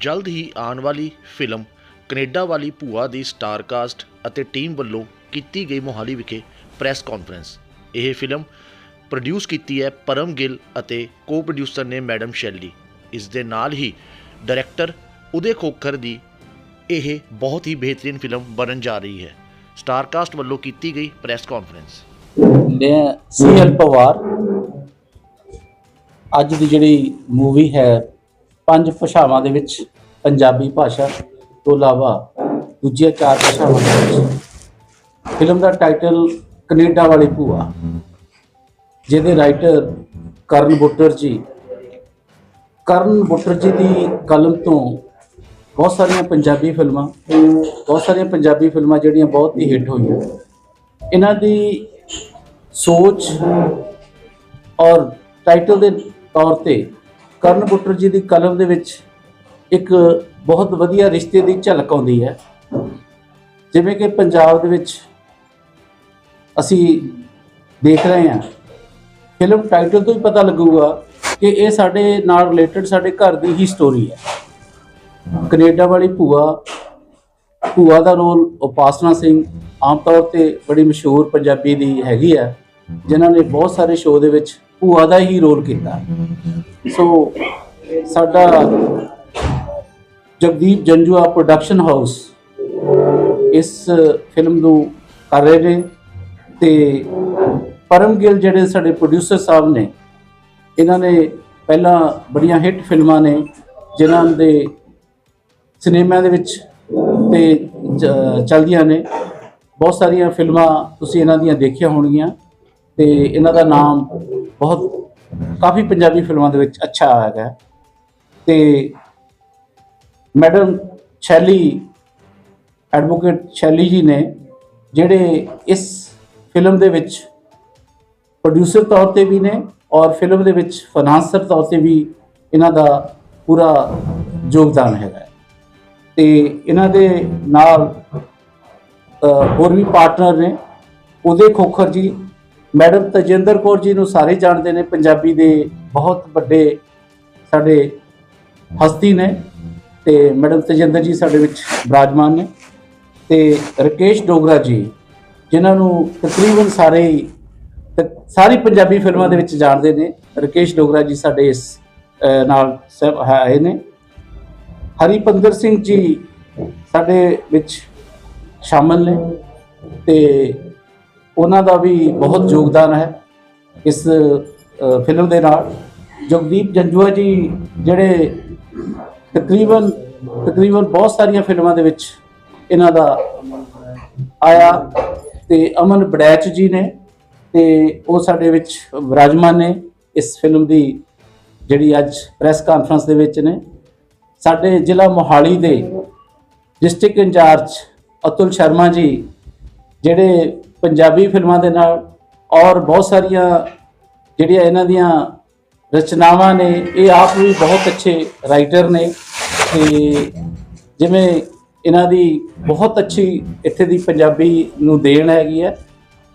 ਜਲਦ ਹੀ ਆਉਣ ਵਾਲੀ ਫਿਲਮ ਕੈਨੇਡਾ ਵਾਲੀ ਭੂਆ ਦੀ ਸਟਾਰਕਾਸਟ ਅਤੇ ਟੀਮ ਵੱਲੋਂ ਕੀਤੀ ਗਈ ਮੋਹਾਲੀ ਵਿਖੇ ਪ੍ਰੈਸ ਕਾਨਫਰੰਸ। ਇਹ ਫਿਲਮ ਪ੍ਰੋਡਿਊਸ ਕੀਤੀ ਹੈ ਪਰਮ ਗਿੱਲ ਅਤੇ ਕੋ-ਪ੍ਰੋਡਿਊਸਰ ਨੇ ਮੈਡਮ ਸ਼ੈਲੀ। ਇਸ ਦੇ ਨਾਲ ਹੀ ਡਾਇਰੈਕਟਰ ਉਦੇ ਖੋਖਰ ਦੀ ਇਹ ਬਹੁਤ ਹੀ ਬਿਹਤਰੀਨ ਫਿਲਮ ਬਣਨ ਜਾ ਰਹੀ ਹੈ। ਸਟਾਰਕਾਸਟ ਵੱਲੋਂ ਕੀਤੀ ਗਈ ਪ੍ਰੈਸ ਕਾਨਫਰੰਸ। ਮੈਂ ਸੀਐਲ ਪਵਾਰ। ਅੱਜ ਦੀ ਜਿਹੜੀ ਮੂਵੀ ਹੈ ਪੰਜ ਭਾਸ਼ਾਵਾਂ ਦੇ ਵਿੱਚ ਪੰਜਾਬੀ ਭਾਸ਼ਾ ਤੋਂ ਇਲਾਵਾ ਦੂਜੀਆਂ ਚਾਰ ਭਾਸ਼ਾਵਾਂ ਦੇ ਵਿੱਚ ਫਿਲਮ ਦਾ ਟਾਈਟਲ ਕੈਨੇਡਾ ਵਾਲੀ ਭੂਆ, ਜਿਹਦੇ ਰਾਈਟਰ ਕਰਨ ਬੁੱਟਰ ਜੀ ਕਰਨ ਬੁੱਟਰ ਜੀ ਦੀ ਕਲਮ ਤੋਂ ਬਹੁਤ ਸਾਰੀਆਂ ਪੰਜਾਬੀ ਫਿਲਮਾਂ, ਬਹੁਤ ਸਾਰੀਆਂ ਪੰਜਾਬੀ ਫਿਲਮਾਂ ਜਿਹੜੀਆਂ ਬਹੁਤ ਹੀ ਹਿੱਟ ਹੋਈਆਂ। ਇਹਨਾਂ ਦੀ ਸੋਚ ਔਰ ਟਾਈਟਲ ਦੇ ਤੌਰ ਤੇ ਕਰਨ ਬੁੱਟਰ ਜੀ ਦੀ ਕਲਮ ਦੇ ਵਿੱਚ ਇੱਕ ਬਹੁਤ ਵਧੀਆ ਰਿਸ਼ਤੇ ਦੀ ਝਲਕ ਆਉਂਦੀ ਹੈ। ਜਿਵੇਂ ਕਿ ਪੰਜਾਬ ਦੇ ਵਿੱਚ ਅਸੀਂ ਦੇਖ ਰਹੇ ਹਾਂ ਫਿਲਮ ਟਾਈਟਲ ਤੋਂ ਹੀ ਪਤਾ ਲੱਗੂਗਾ ਕਿ ਇਹ ਸਾਡੇ ਨਾਲ ਰਿਲੇਟਡ ਸਾਡੇ ਘਰ ਦੀ ਹੀ ਸਟੋਰੀ ਹੈ। ਕੈਨੇਡਾ ਵਾਲੀ ਭੂਆ ਭੂਆ ਦਾ ਰੋਲ ਉਪਾਸਨਾ ਸਿੰਘ ਆਮ ਤੌਰ ਤੇ ਬੜੀ ਮਸ਼ਹੂਰ ਪੰਜਾਬੀ ਦੀ ਹੈਗੀ ਆ ਜਿਨ੍ਹਾਂ ਨੇ ਬਹੁਤ ਸਾਰੇ ਸ਼ੋਅ ਦੇ ਵਿੱਚ ਭੂਆ ਦਾ ਹੀ ਰੋਲ ਕੀਤਾ। ਸੋ ਸਾਡਾ ਜਗਦੀਪ ਜੰਜੂਆ ਪ੍ਰੋਡਕਸ਼ਨ ਹਾਊਸ ਇਸ ਫਿਲਮ ਨੂੰ ਕਰ ਰਹੇ ਨੇ ਤੇ ਪਰਮਗਿਲ ਜਿਹੜੇ ਸਾਡੇ ਪ੍ਰੋਡਿਊਸਰ ਸਾਹਿਬ ਨੇ, ਇਹਨਾਂ ਨੇ ਪਹਿਲਾਂ ਬੜੀਆਂ ਹਿੱਟ ਫਿਲਮਾਂ ਨੇ, ਜਿਨ੍ਹਾਂ ਦੇ ਸਿਨੇਮਾ ਦੇ ਵਿੱਚ ਤੇ ਜ- ਚੱਲਦੀਆਂ ਨੇ। ਬਹੁਤ ਸਾਰੀਆਂ ਫਿਲਮਾਂ ਤੁਸੀਂ ਇਹਨਾਂ ਦੀਆਂ ਦੇਖੀਆਂ ਹੋਣਗੀਆਂ ਤੇ ਇਹਨਾਂ ਦਾ ਨਾਮ ਬਹੁਤ ਕਾਫੀ ਪੰਜਾਬੀ ਫਿਲਮਾਂ ਦੇ ਵਿੱਚ ਅੱਛਾ ਹੈਗਾ ਹੈ ਤੇ ਮੈਡਮ ਸ਼ੈਲੀ, ਐਡਵੋਕੇਟ ਸ਼ੈਲੀ ਜੀ ਨੇ ਜਿਹੜੇ ਇਸ ਫਿਲਮ ਦੇ ਵਿੱਚ ਪ੍ਰੋਡਿਊਸਰ ਤੌਰ ਤੇ ਵੀ ਨੇ ਔਰ ਫਿਲਮ ਦੇ ਵਿੱਚ ਫਾਈਨਾਂਸਰ ਤੌਰ ਤੇ ਵੀ ਇਹਨਾਂ ਦਾ ਪੂਰਾ ਯੋਗਦਾਨ ਹੈਗਾ ਹੈ। ਤੇ ਇਹਨਾਂ ਦੇ ਨਾਲ ਹੋਰ ਵੀ ਪਾਰਟਨਰ ਨੇ, ਉਹਦੇ ਖੋਖਰ ਜੀ ਮੈਡਮ ਤਜਿੰਦਰ ਕੌਰ ਜੀ ਨੂੰ ਸਾਰੇ ਜਾਣਦੇ ਨੇ, ਪੰਜਾਬੀ ਦੇ ਬਹੁਤ ਵੱਡੇ ਸਾਡੇ ਹਸਤੀ ਨੇ ਤੇ ਮੈਡਮ ਤਜਿੰਦਰ ਜੀ ਸਾਡੇ ਵਿੱਚ ਬਿਰਾਜਮਾਨ ਨੇ ਤੇ ਰਕੇਸ਼ ਡੋਗਰਾ ਜੀ, ਜਿਨ੍ਹਾਂ ਨੂੰ ਤਕਰੀਬਨ ਸਾਰੇ ਸਾਰੀ ਪੰਜਾਬੀ ਫਿਲਮਾਂ ਦੇ ਵਿੱਚ ਜਾਣਦੇ ਨੇ। ਰਕੇਸ਼ ਡੋਗਰਾ ਜੀ ਸਾਡੇ ਇਸ ਨਾਲ ਸਭ ਹੈ- ਆਏ ਨੇ। ਹਰੀਪੰਦਰ ਸਿੰਘ ਜੀ ਸਾਡੇ ਵਿੱਚ ਸ਼ਾਮਲ ਨੇ ਤੇ ਉਹਨਾਂ ਦਾ ਵੀ ਬਹੁਤ ਯੋਗਦਾਨ ਹੈ ਇਸ ਫਿਲਮ ਦੇ ਨਾਲ। ਜਗਦੀਪ ਜੰਜੂਆ ਜੀ ਜਿਹੜੇ ਤਕਰੀਬਨ ਤਕਰੀਬਨ ਬਹੁਤ ਸਾਰੀਆਂ ਫਿਲਮਾਂ ਦੇ ਵਿੱਚ ਇਹਨਾਂ ਦਾ ਆਇਆ ਤੇ ਅਮਨ ਬੜੈਚ ਜੀ ਨੇ ਤੇ ਉਹ ਸਾਡੇ ਵਿੱਚ ਵਿਰਾਜਮਾਨ ਨੇ ਇਸ ਫਿਲਮ ਦੀ ਜਿਹੜੀ ਅੱਜ ਪ੍ਰੈਸ ਕਾਨਫਰੰਸ ਦੇ ਵਿੱਚ ਨੇ। ਸਾਡੇ ਜ਼ਿਲ੍ਹਾ ਮੋਹਾਲੀ ਦੇ ਡਿਸਟ੍ਰਿਕਟ ਇੰਚਾਰਜ ਅਤੁਲ ਸ਼ਰਮਾ ਜੀ ਜਿਹੜੇ ਪੰਜਾਬੀ ਫਿਲਮਾਂ ਦੇ ਨਾਲ ਔਰ ਬਹੁਤ ਸਾਰੀਆਂ ਜਿਹੜੀਆਂ ਇਹਨਾਂ ਦੀਆਂ ਰਚਨਾਵਾਂ ਨੇ, ਇਹ ਆਪ ਵੀ ਬਹੁਤ ਅੱਛੇ ਰਾਈਟਰ ਨੇ ਤੇ ਜਿਵੇਂ ਇਹਨਾਂ ਦੀ ਬਹੁਤ ਅੱਛੀ ਇੱਥੇ ਦੀ ਪੰਜਾਬੀ ਨੂੰ ਦੇਣ ਹੈਗੀ ਹੈ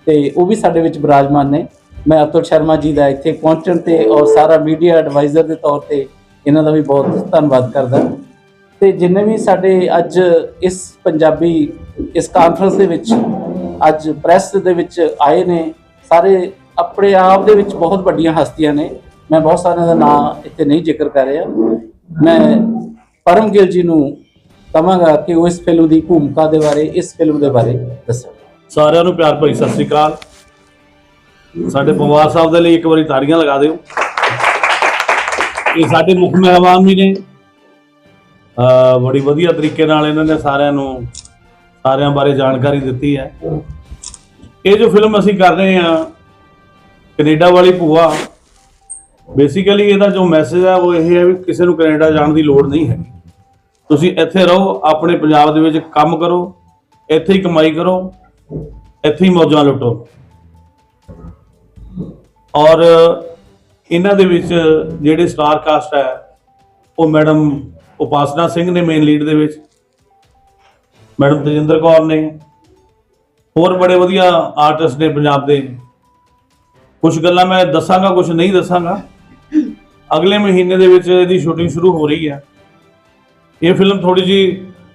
ਤੇ ਉਹ ਵੀ ਸਾਡੇ ਵਿੱਚ ਬਿਰਾਜਮਾਨ ਨੇ। ਮੈਂ ਅਤੁਲ ਸ਼ਰਮਾ ਜੀ ਦਾ ਇੱਥੇ ਪਹੁੰਚਣ ਤੇ ਔਰ ਸਾਰਾ ਮੀਡੀਆ ਐਡਵਾਈਜ਼ਰ ਦੇ ਤੌਰ ਤੇ ਇਹਨਾਂ ਦਾ ਵੀ ਬਹੁਤ ਧੰਨਵਾਦ ਕਰਦਾ। ਤੇ ਜਿੰਨੇ ਵੀ ਸਾਡੇ ਅੱਜ ਇਸ ਪੰਜਾਬੀ, ਇਸ ਕਾਨਫਰੰਸ ਦੇ ਵਿੱਚ ਅੱਜ ਪ੍ਰੈਸ ਦੇ ਵਿੱਚ ਆਏ ਨੇ, ਸਾਰੇ ਆਪਣੇ ਆਪ ਦੇ ਵਿੱਚ ਬਹੁਤ ਵੱਡੀਆਂ ਹਸਤੀਆਂ ਨੇ। ਮੈਂ ਬਹੁਤ ਸਾਰਿਆਂ ਦਾ ਨਾਮ ਇੱਥੇ ਨਹੀਂ ਜ਼ਿਕਰ ਕਰ ਰਿਹਾ। ਮੈਂ ਪਰਮ ਜੀ ਨੂੰ ਕਹਾਂਗਾ ਕਿ ਉਹ ਇਸ ਫਿਲਮ ਦੀ ਭੂਮਿਕਾ ਦੇ ਬਾਰੇ, ਇਸ ਫਿਲਮ ਦੇ ਬਾਰੇ ਦੱਸਣ। ਸਾਰਿਆਂ ਨੂੰ ਪਿਆਰ ਭਰੀ ਸਤਿ ਸ੍ਰੀ ਅਕਾਲ। ਸਾਡੇ ਪਵਾਰ ਸਾਹਿਬ ਦੇ ਲਈ ਇੱਕ ਵਾਰੀ ਤਾੜੀਆਂ ਲਗਾ ਦਿਓ। ਇਹ ਸਾਡੇ ਮੁੱਖ ਮਹਿਮਾਨ ਵੀ ਨੇ। ਬੜੀ ਵਧੀਆ ਤਰੀਕੇ ਨਾਲ ਇਹਨਾਂ ਨੇ ਸਾਰਿਆਂ ਨੂੰ ਸਾਰਿਆਂ ਬਾਰੇ ਜਾਣਕਾਰੀ ਦਿੱਤੀ ਹੈ। ਇਹ ਜੋ ਫਿਲਮ ਅਸੀਂ ਕਰ ਰਹੇ ਹਾਂ ਕੈਨੇਡਾ ਵਾਲੀ ਭੂਆ ਬੇਸਿਕਲੀ ਇਹਦਾ ਜੋ ਮੈਸੇਜ ਹੈ ਉਹ ਇਹ ਹੈ ਵੀ ਕਿਸੇ ਨੂੰ ਕੈਨੇਡਾ ਜਾਣ ਦੀ ਲੋੜ ਨਹੀਂ ਹੈ ਤੁਸੀਂ ਇੱਥੇ ਰਹੋ ਆਪਣੇ ਪੰਜਾਬ ਦੇ ਵਿੱਚ ਕੰਮ ਕਰੋ ਇੱਥੇ ਹੀ ਕਮਾਈ ਕਰੋ ਇੱਥੇ ਹੀ ਮੌਜਾਂ ਲੁੱਟੋ। ਔਰ ਇਹਨਾਂ ਦੇ ਵਿੱਚ ਜਿਹੜੇ ਸਟਾਰ ਕਾਸਟ ਹੈ ਉਹ ਮੈਡਮ ਉਪਾਸਨਾ ਸਿੰਘ ਨੇ ਮੇਨ ਲੀਡ ਦੇ ਵਿੱਚ ਮੈਡਮ ਤਜਿੰਦਰ ਕੌਰ ਨੇ, ਹੋਰ ਬੜੇ ਵਧੀਆ ਆਰਟਿਸਟ ਨੇ ਪੰਜਾਬ ਦੇ। ਕੁਝ ਗੱਲਾਂ ਮੈਂ ਦੱਸਾਂਗਾ ਕੁਝ ਨਹੀਂ ਦੱਸਾਂਗਾ। ਅਗਲੇ ਮਹੀਨੇ ਦੇ ਵਿੱਚ ਇਹਦੀ ਸ਼ੂਟਿੰਗ ਸ਼ੁਰੂ ਹੋ ਰਹੀ ਹੈ। ਇਹ ਫਿਲਮ ਥੋੜੀ ਜੀ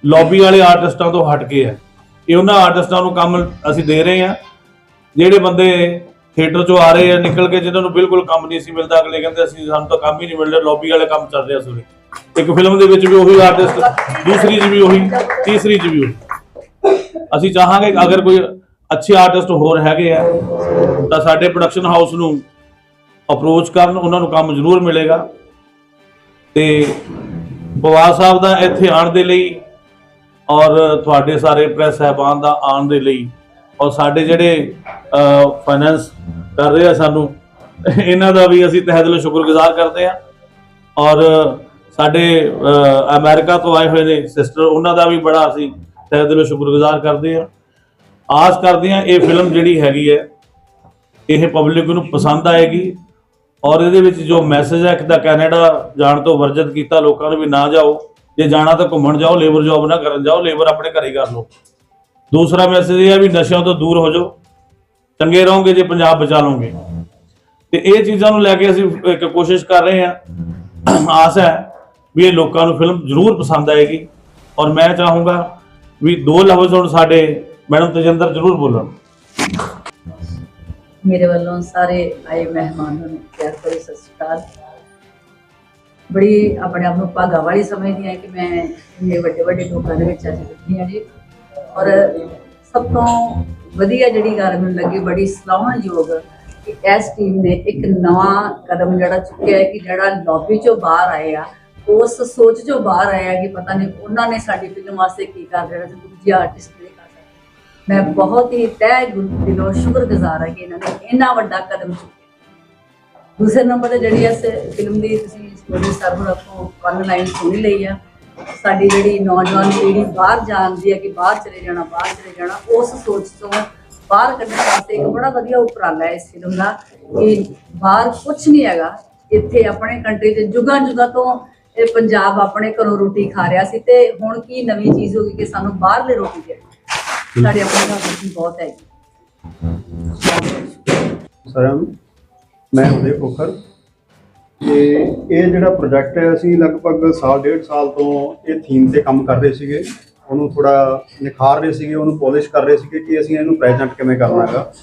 ਲੌਬੀ ਵਾਲੇ ਆਰਟਿਸਟਾਂ ਤੋਂ ਹਟ ਕੇ ਹੈ। ਇਹ ਉਹਨਾਂ ਆਰਟਿਸਟਾਂ ਨੂੰ ਕੰਮ ਅਸੀਂ ਦੇ ਰਹੇ ਹਾਂ, ਜਿਹੜੇ ਬੰਦੇ ਥੀਏਟਰ ਚੋਂ ਆ ਰਹੇ ਆ, ਨਿਕਲ ਕੇ ਜਿਨ੍ਹਾਂ ਨੂੰ ਬਿਲਕੁਲ ਕੰਮ ਨਹੀਂ ਸੀ ਮਿਲਦਾ, ਅਗਲੇ ਕਹਿੰਦੇ ਅਸੀਂ ਸਾਨੂੰ ਤਾਂ ਕੰਮ ਹੀ ਨਹੀਂ ਮਿਲ ਰਿਹਾ ਲੌਬੀ ਵਾਲੇ ਕੰਮ ਚੱਲ ਰਿਹਾ ਸੋਰੇ ਇੱਕ ਫਿਲਮ ਦੇ ਵਿੱਚ ਵੀ ਉਹੀ ਆਰਟਿਸਟ ਦੂਸਰੀ 'ਚ ਵੀ ਉਹੀ, ਤੀਸਰੀ 'ਚ ਵੀ ਉਹੀ। ਅਸੀਂ ਚਾਹਾਂਗੇ ਅਗਰ ਕੋਈ ਅੱਛੇ ਆਰਟਿਸਟ ਹੋਰ ਹੈਗੇ ਆ, ਤਾਂ ਸਾਡੇ ਪ੍ਰੋਡਕਸ਼ਨ ਹਾਊਸ ਨੂੰ ਅਪਰੋਚ ਕਰਨ, ਉਹਨਾਂ ਨੂੰ ਕੰਮ ਜ਼ਰੂਰ ਮਿਲੇਗਾ। ਤੇ ਪਵਾਰ ਸਾਹਿਬ ਦਾ ਇੱਥੇ ਆਉਣ ਦੇ ਲਈ ਔਰ ਤੁਹਾਡੇ ਸਾਰੇ ਪ੍ਰੈਸ ਸਹਿਬਾਨ ਦਾ ਆਉਣ ਦੇ ਲਈ ਔਰ ਸਾਡੇ ਜਿਹੜੇ ਫਾਈਨੈਂਸ ਕਰ ਰਹੇ ਆ ਸਾਨੂੰ ਇਹਨਾਂ ਦਾ ਵੀ ਅਸੀਂ ਤਹਿ ਦਿਲੋਂ ਸ਼ੁਕਰਗੁਜ਼ਾਰ ਕਰਦੇ ਆ। ਔਰ ਸਾਡੇ ਅਹ, ਅਮਰੀਕਾ ਤੋਂ ਆਏ ਹੋਏ ਨੇ ਸਿਸਟਰ ਉਹਨਾਂ ਦਾ ਵੀ ਬੜਾ ਅਸੀਂ ਤਹਿ ਦਿਲੋਂ ਸ਼ੁਕਰਗੁਜ਼ਾਰ ਕਰਦੇ ਆ। ਆਸ ਕਰਦੇ ਆ ਇਹ ਫਿਲਮ ਜਿਹੜੀ ਹੈਗੀ ਹੈ ਇਹ ਪਬਲਿਕ ਨੂੰ ਪਸੰਦ ਆਏਗੀ। ਔਰ ਇਹਦੇ ਵਿੱਚ ਜੋ ਮੈਸੇਜ ਹੈ ਇੱਕ ਤਾਂ ਕੈਨੇਡਾ ਜਾਣ ਤੋਂ ਵਰਜਿਤ ਕੀਤਾ ਲੋਕਾਂ ਨੂੰ ਵੀ ਨਾ ਜਾਓ। ਜੇ ਜਾਣਾ ਤਾਂ ਘੁੰਮਣ ਜਾਓ ਲੇਬਰ ਜੌਬ ਨਾ ਕਰਨ ਜਾਓ ਲੇਬਰ ਆਪਣੇ ਘਰੇ ਕਰ ਲਓ। ਦੂਸਰਾ ਮੈਸੇਜ ਇਹ ਹੈ ਵੀ ਨਸ਼ਿਆਂ ਤੋਂ ਦੂਰ ਹੋ ਜਾਓ। ਚੰਗੇ ਰਹੋਗੇ, ਜੇ ਪੰਜਾਬ ਬਚਾ ਲਓਗੇ। ਤੇ ਇਹ ਚੀਜ਼ਾਂ ਨੂੰ ਲੈ ਕੇ ਅਸੀਂ ਇੱਕ ਕੋਸ਼ਿਸ਼ ਕਰ ਰਹੇ ਹਾਂ। ਆਸ ਹੈ ਵੀ ਇਹ ਲੋਕਾਂ ਨੂੰ ਫਿਲਮ ਜ਼ਰੂਰ ਪਸੰਦ ਆਏਗੀ। ਔਰ ਮੈਂ ਚਾਹੂੰਗਾ ਵੀ ਦੋ ਲਫ਼ਜ਼ ਹੁਣ ਸਾਡੇ ਮੈਡਮ ਤਜਿੰਦਰ ਜ਼ਰੂਰ ਬੋਲਣ। ਮੇਰੇ ਵੱਲੋਂ ਸਾਰੇ ਆਏ ਮਹਿਮਾਨਾਂ ਨੂੰ ਪਿਆਰ ਭਰੀ ਸਤਿ ਸ਼੍ਰੀ ਅਕਾਲ। ਬੜੀ ਆਪਣੇ ਆਪ ਨੂੰ ਭਾਗਾ ਵਾਲੀ ਸਮਝਦੀ ਹਾਂ ਕਿ ਮੈਂ ਇੰਨੇ ਵੱਡੇ ਵੱਡੇ ਲੋਕਾਂ ਦੇ ਵਿੱਚ ਅੱਜ ਬੈਠੀ ਹਾਂ ਜੀ। ਔਰ ਸਭ ਤੋਂ ਵਧੀਆ ਜਿਹੜੀ ਗੱਲ ਮੈਨੂੰ ਲੱਗੀ, ਬੜੀ ਸਲਾਹਣਯੋਗ ਕਿ ਇਸ ਟੀਮ ਨੇ ਇੱਕ ਨਵਾਂ ਕਦਮ ਜਿਹੜਾ ਚੁੱਕਿਆ ਹੈ ਕਿ ਜਿਹੜਾ ਲੌਬੀ ਚੋਂ ਬਾਹਰ ਆਇਆ ਉਸ ਸੋਚ ਚੋਂ ਬਾਹਰ ਆਇਆ ਕਿ ਪਤਾ ਨਹੀਂ ਉਹਨਾਂ ਨੇ ਸਾਡੀ ਫਿਲਮ ਵਾਸਤੇ ਕੀ ਕਰ ਦੇਣਾ ਤੇ ਦੂਜੇ ਆਰਟਿਸਟ ਨੇ ਕਰ ਦੇਣਾ। ਮੈਂ ਬਹੁਤ ਹੀ ਤਹਿ ਦਿਲੋਂ ਸ਼ੁਕਰਗੁਜ਼ਾਰ ਹਾਂ ਕਿ ਇਹਨਾਂ ਨੇ ਇੰਨਾ ਵੱਡਾ ਕਦਮ ਚੁੱਕਿਆ। ਦੂਸਰੇ ਨੰਬਰ ਤੇ ਜਿਹੜੀ ਇਸ ਫਿਲਮ ਦੀ ਤੁਸੀਂ ਸਟੋਰੀ ਸਰਵਰ ਰੱਖੋ ਵਨ ਲਾਈਨ ਸੁਣੀ ਲਈ ਆ ਸਾਡੀ ਜਿਹੜੀ ਨੌਜਵਾਨ ਪੀੜ੍ਹੀ ਬਾਹਰ ਜਾਂਦੀ ਹੈ ਕਿ ਬਾਹਰ ਚਲੇ ਜਾਣਾ ਬਾਹਰ ਚਲੇ ਜਾਣਾ ਉਸ ਸੋਚ ਤੋਂ ਬਾਹਰ ਕੱਢਣ ਵਾਸਤੇ ਇੱਕ ਬੜਾ ਵਧੀਆ ਉਪਰਾਲਾ ਹੈ ਇਸ ਫਿਲਮ ਦਾ ਕਿ ਬਾਹਰ ਕੁਝ ਨਹੀਂ ਹੈਗਾ। ਇੱਥੇ ਆਪਣੇ ਕੰਟਰੀ ਦੇ ਜੁਗਾਂ ਜੁਗਾਂ ਤੋਂ ਇਹ ਪੰਜਾਬ ਆਪਣੇ ਘਰੋਂ ਰੋਟੀ ਖਾ ਰਿਹਾ ਸੀ ਤੇ ਹੁਣ ਕੀ ਨਵੀਂ ਚੀਜ਼ ਹੋ ਗਈ ਕਿ ਸਾਨੂੰ ਬਾਹਰਲੇ ਰੋਟੀ ਦੇ ਸਾਡੇ ਆਪਣੇ ਘਰ ਦੀ ਬਹੁਤ ਹੈ ਸਾਰਿਆਂ ਨੂੰ ਮੈਂ ਉਦੇ ਖੋਖਰ ਤੇ ਇਹ ਜਿਹੜਾ ਪ੍ਰੋਜੈਕਟ ਹੈ, ਅਸੀਂ ਲਗਭਗ ਸਾਲ, ਡੇਢ ਸਾਲ ਤੋਂ ਇਹ ਥੀਮ ਤੇ ਕੰਮ ਕਰ ਰਹੇ ਸੀਗੇ। ਉਹਨੂੰ ਥੋੜਾ ਨਿਖਾਰ ਰਹੇ ਸੀਗੇ, ਉਹਨੂੰ ਪੋਲਿਸ਼ ਕਰ ਰਹੇ ਸੀਗੇ ਕਿ ਅਸੀਂ ਇਹਨੂੰ ਪ੍ਰੈਜ਼ੈਂਟ ਕਿਵੇਂ ਕਰਨਾ ਹੈਗਾ।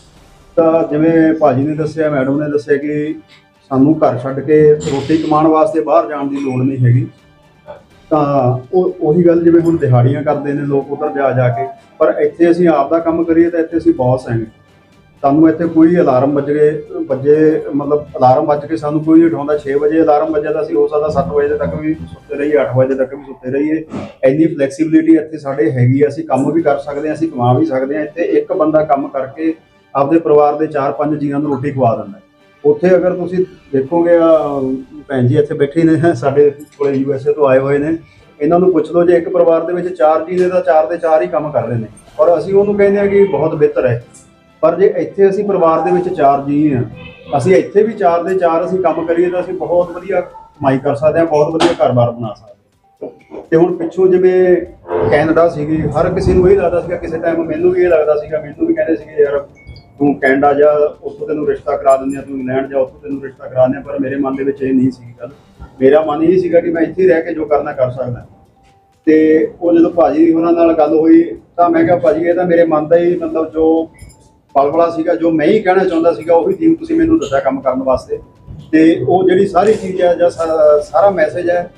ਤਾਂ ਜਿਵੇਂ ਭਾਜੀ ਨੇ ਦੱਸਿਆ ਮੈਡਮ ਨੇ ਦੱਸਿਆ ਕਿ ਸਾਨੂੰ ਘਰ ਛੱਡ ਕੇ ਰੋਟੀ ਕਮਾਉਣ ਵਾਸਤੇ ਬਾਹਰ ਜਾਣ ਦੀ ਲੋੜ ਨਹੀਂ ਹੈਗੀ। ਤਾਂ ਉਹ, ਉਹੀ ਗੱਲ ਜਿਵੇਂ ਹੁਣ ਦਿਹਾੜੀਆਂ ਕਰਦੇ ਨੇ, ਲੋਕ ਉਧਰ ਜਾ ਜਾ ਕੇ। ਪਰ ਇੱਥੇ ਅਸੀਂ ਆਪ ਦਾ ਕੰਮ ਕਰੀਏ ਤਾਂ ਇੱਥੇ ਅਸੀਂ ਬੌਸ ਹੈਗੇ। ਸਾਨੂੰ ਇੱਥੇ ਕੋਈ ਅਲਾਰਮ ਵੱਜ ਗਏ ਵੱਜੇ, ਮਤਲਬ ਅਲਾਰਮ ਵੱਜ ਕੇ ਸਾਨੂੰ ਕੋਈ ਨਹੀਂ ਉਠਾਉਂਦਾ। 6 ਵਜੇ ਅਲਾਰਮ ਵੱਜਿਆ ਤਾਂ ਅਸੀਂ ਹੋ ਸਕਦਾ 7 ਵਜੇ ਤੱਕ ਵੀ ਸੁੱਤੇ ਰਹੀਏ 8 ਵਜੇ ਤੱਕ ਵੀ ਸੁੱਤੇ ਰਹੀਏ। ਇੰਨੀ ਫਲੈਕਸੀਬਿਲਿਟੀ ਇੱਥੇ ਸਾਡੇ ਹੈਗੀ ਆ, ਅਸੀਂ ਕੰਮ ਵੀ ਕਰ ਸਕਦੇ ਹਾਂ, ਅਸੀਂ ਕਮਾ ਵੀ ਸਕਦੇ ਹਾਂ। ਇੱਥੇ ਇੱਕ ਬੰਦਾ ਕੰਮ ਕਰਕੇ ਆਪਦੇ ਪਰਿਵਾਰ ਦੇ 4-5 ਜੀਆਂ ਨੂੰ ਰੋਟੀ ਖਵਾ ਦਿੰਦਾ ਉੱਥੇ ਅਗਰ ਤੁਸੀਂ ਦੇਖੋਗੇ, ਆ, ਭੈਣ ਜੀ ਇੱਥੇ ਬੈਠੇ ਨੇ, ਸਾਡੇ ਕੋਲੇ ਯੂਐਸਏ ਤੋਂ ਆਏ ਹੋਏ ਨੇ। ਇਹਨਾਂ ਨੂੰ ਪੁੱਛ ਲਓ ਜੇ ਇੱਕ ਪਰਿਵਾਰ ਦੇ ਵਿੱਚ ਚਾਰ ਜੀ ਨੇ ਤਾਂ ਚਾਰ ਦੇ ਚਾਰ ਹੀ ਕੰਮ ਕਰ ਰਹੇ ਨੇ। ਔਰ ਅਸੀਂ ਉਹਨੂੰ ਕਹਿੰਦੇ ਆ ਕਿ ਬਹੁਤ ਬਿਹਤਰ ਹੈ। ਪਰ ਜੇ ਇੱਥੇ ਅਸੀਂ ਪਰਿਵਾਰ ਦੇ ਵਿੱਚ ਚਾਰ ਜੀ ਹਾਂ, ਅਸੀਂ ਇੱਥੇ ਵੀ ਚਾਰ ਦੇ ਚਾਰ ਅਸੀਂ ਕੰਮ ਕਰੀਏ ਤਾਂ ਅਸੀਂ ਬਹੁਤ ਵਧੀਆ ਕਮਾਈ ਕਰ ਸਕਦੇ ਹਾਂ, ਬਹੁਤ ਵਧੀਆ ਘਰ-ਬਾਰ ਬਣਾ ਸਕਦੇ ਹਾਂ। ਤੇ ਹੁਣ ਪਿੱਛੋਂ ਜਿਵੇਂ ਕੈਨੇਡਾ ਸੀਗੀ, ਹਰ ਕਿਸੇ ਨੂੰ ਇਹ ਲੱਗਦਾ ਸੀਗਾ, ਕਿਸੇ ਟਾਈਮ ਮੈਨੂੰ ਵੀ ਇਹ ਲੱਗਦਾ ਸੀਗਾ, ਮੈਨੂੰ ਵੀ ਕਹਿੰਦੇ ਸੀਗੇ, ਯਾਰ, ਤੂੰ ਕੈਨੇਡਾ ਜਾ, ਉੱਥੋਂ ਤੈਨੂੰ ਰਿਸ਼ਤਾ ਕਰਾ ਦਿੰਦੇ ਆ ਤੂੰ ਇੰਗਲੈਂਡ ਜਾ, ਉੱਥੋਂ ਤੈਨੂੰ ਰਿਸ਼ਤਾ ਕਰਾ ਦਿੰਦੇ ਆ ਪਰ ਮੇਰੇ ਮਨ ਦੇ ਵਿੱਚ ਇਹ ਨਹੀਂ ਸੀ ਗੱਲ। ਮੇਰਾ ਮਨ ਇਹ ਸੀਗਾ ਕਿ ਮੈਂ ਇੱਥੇ ਹੀ ਰਹਿ ਕੇ ਜੋ ਕਰਨਾ ਕਰ ਸਕਦਾ। ਤੇ ਉਹ ਜਦੋਂ ਭਾਜੀ ਉਹਨਾਂ ਨਾਲ ਗੱਲ ਹੋਈ ਤਾਂ ਮੈਂ ਕਿਹਾ, ਭਾਜੀ, ਇਹ ਤਾਂ ਮੇਰੇ ਮਨ ਦਾ ਹੀ ਮਤਲਬ ਜੋ ਪਲਵਲਾ ਸੀਗਾ, ਜੋ ਮੈਂ ਹੀ ਕਹਿਣਾ ਚਾਹੁੰਦਾ ਸੀਗਾ, ਉਹੀ ਥੀਮ ਤੁਸੀਂ ਮੈਨੂੰ ਦੱਸਿਆ ਕੰਮ ਕਰਨ ਵਾਸਤੇ। ਤੇ ਉਹ ਜਿਹੜੀ ਸਾਰੀ ਚੀਜ਼ ਹੈ ਜਾਂ ਸਾਰਾ ਮੈਸੇਜ ਹੈ,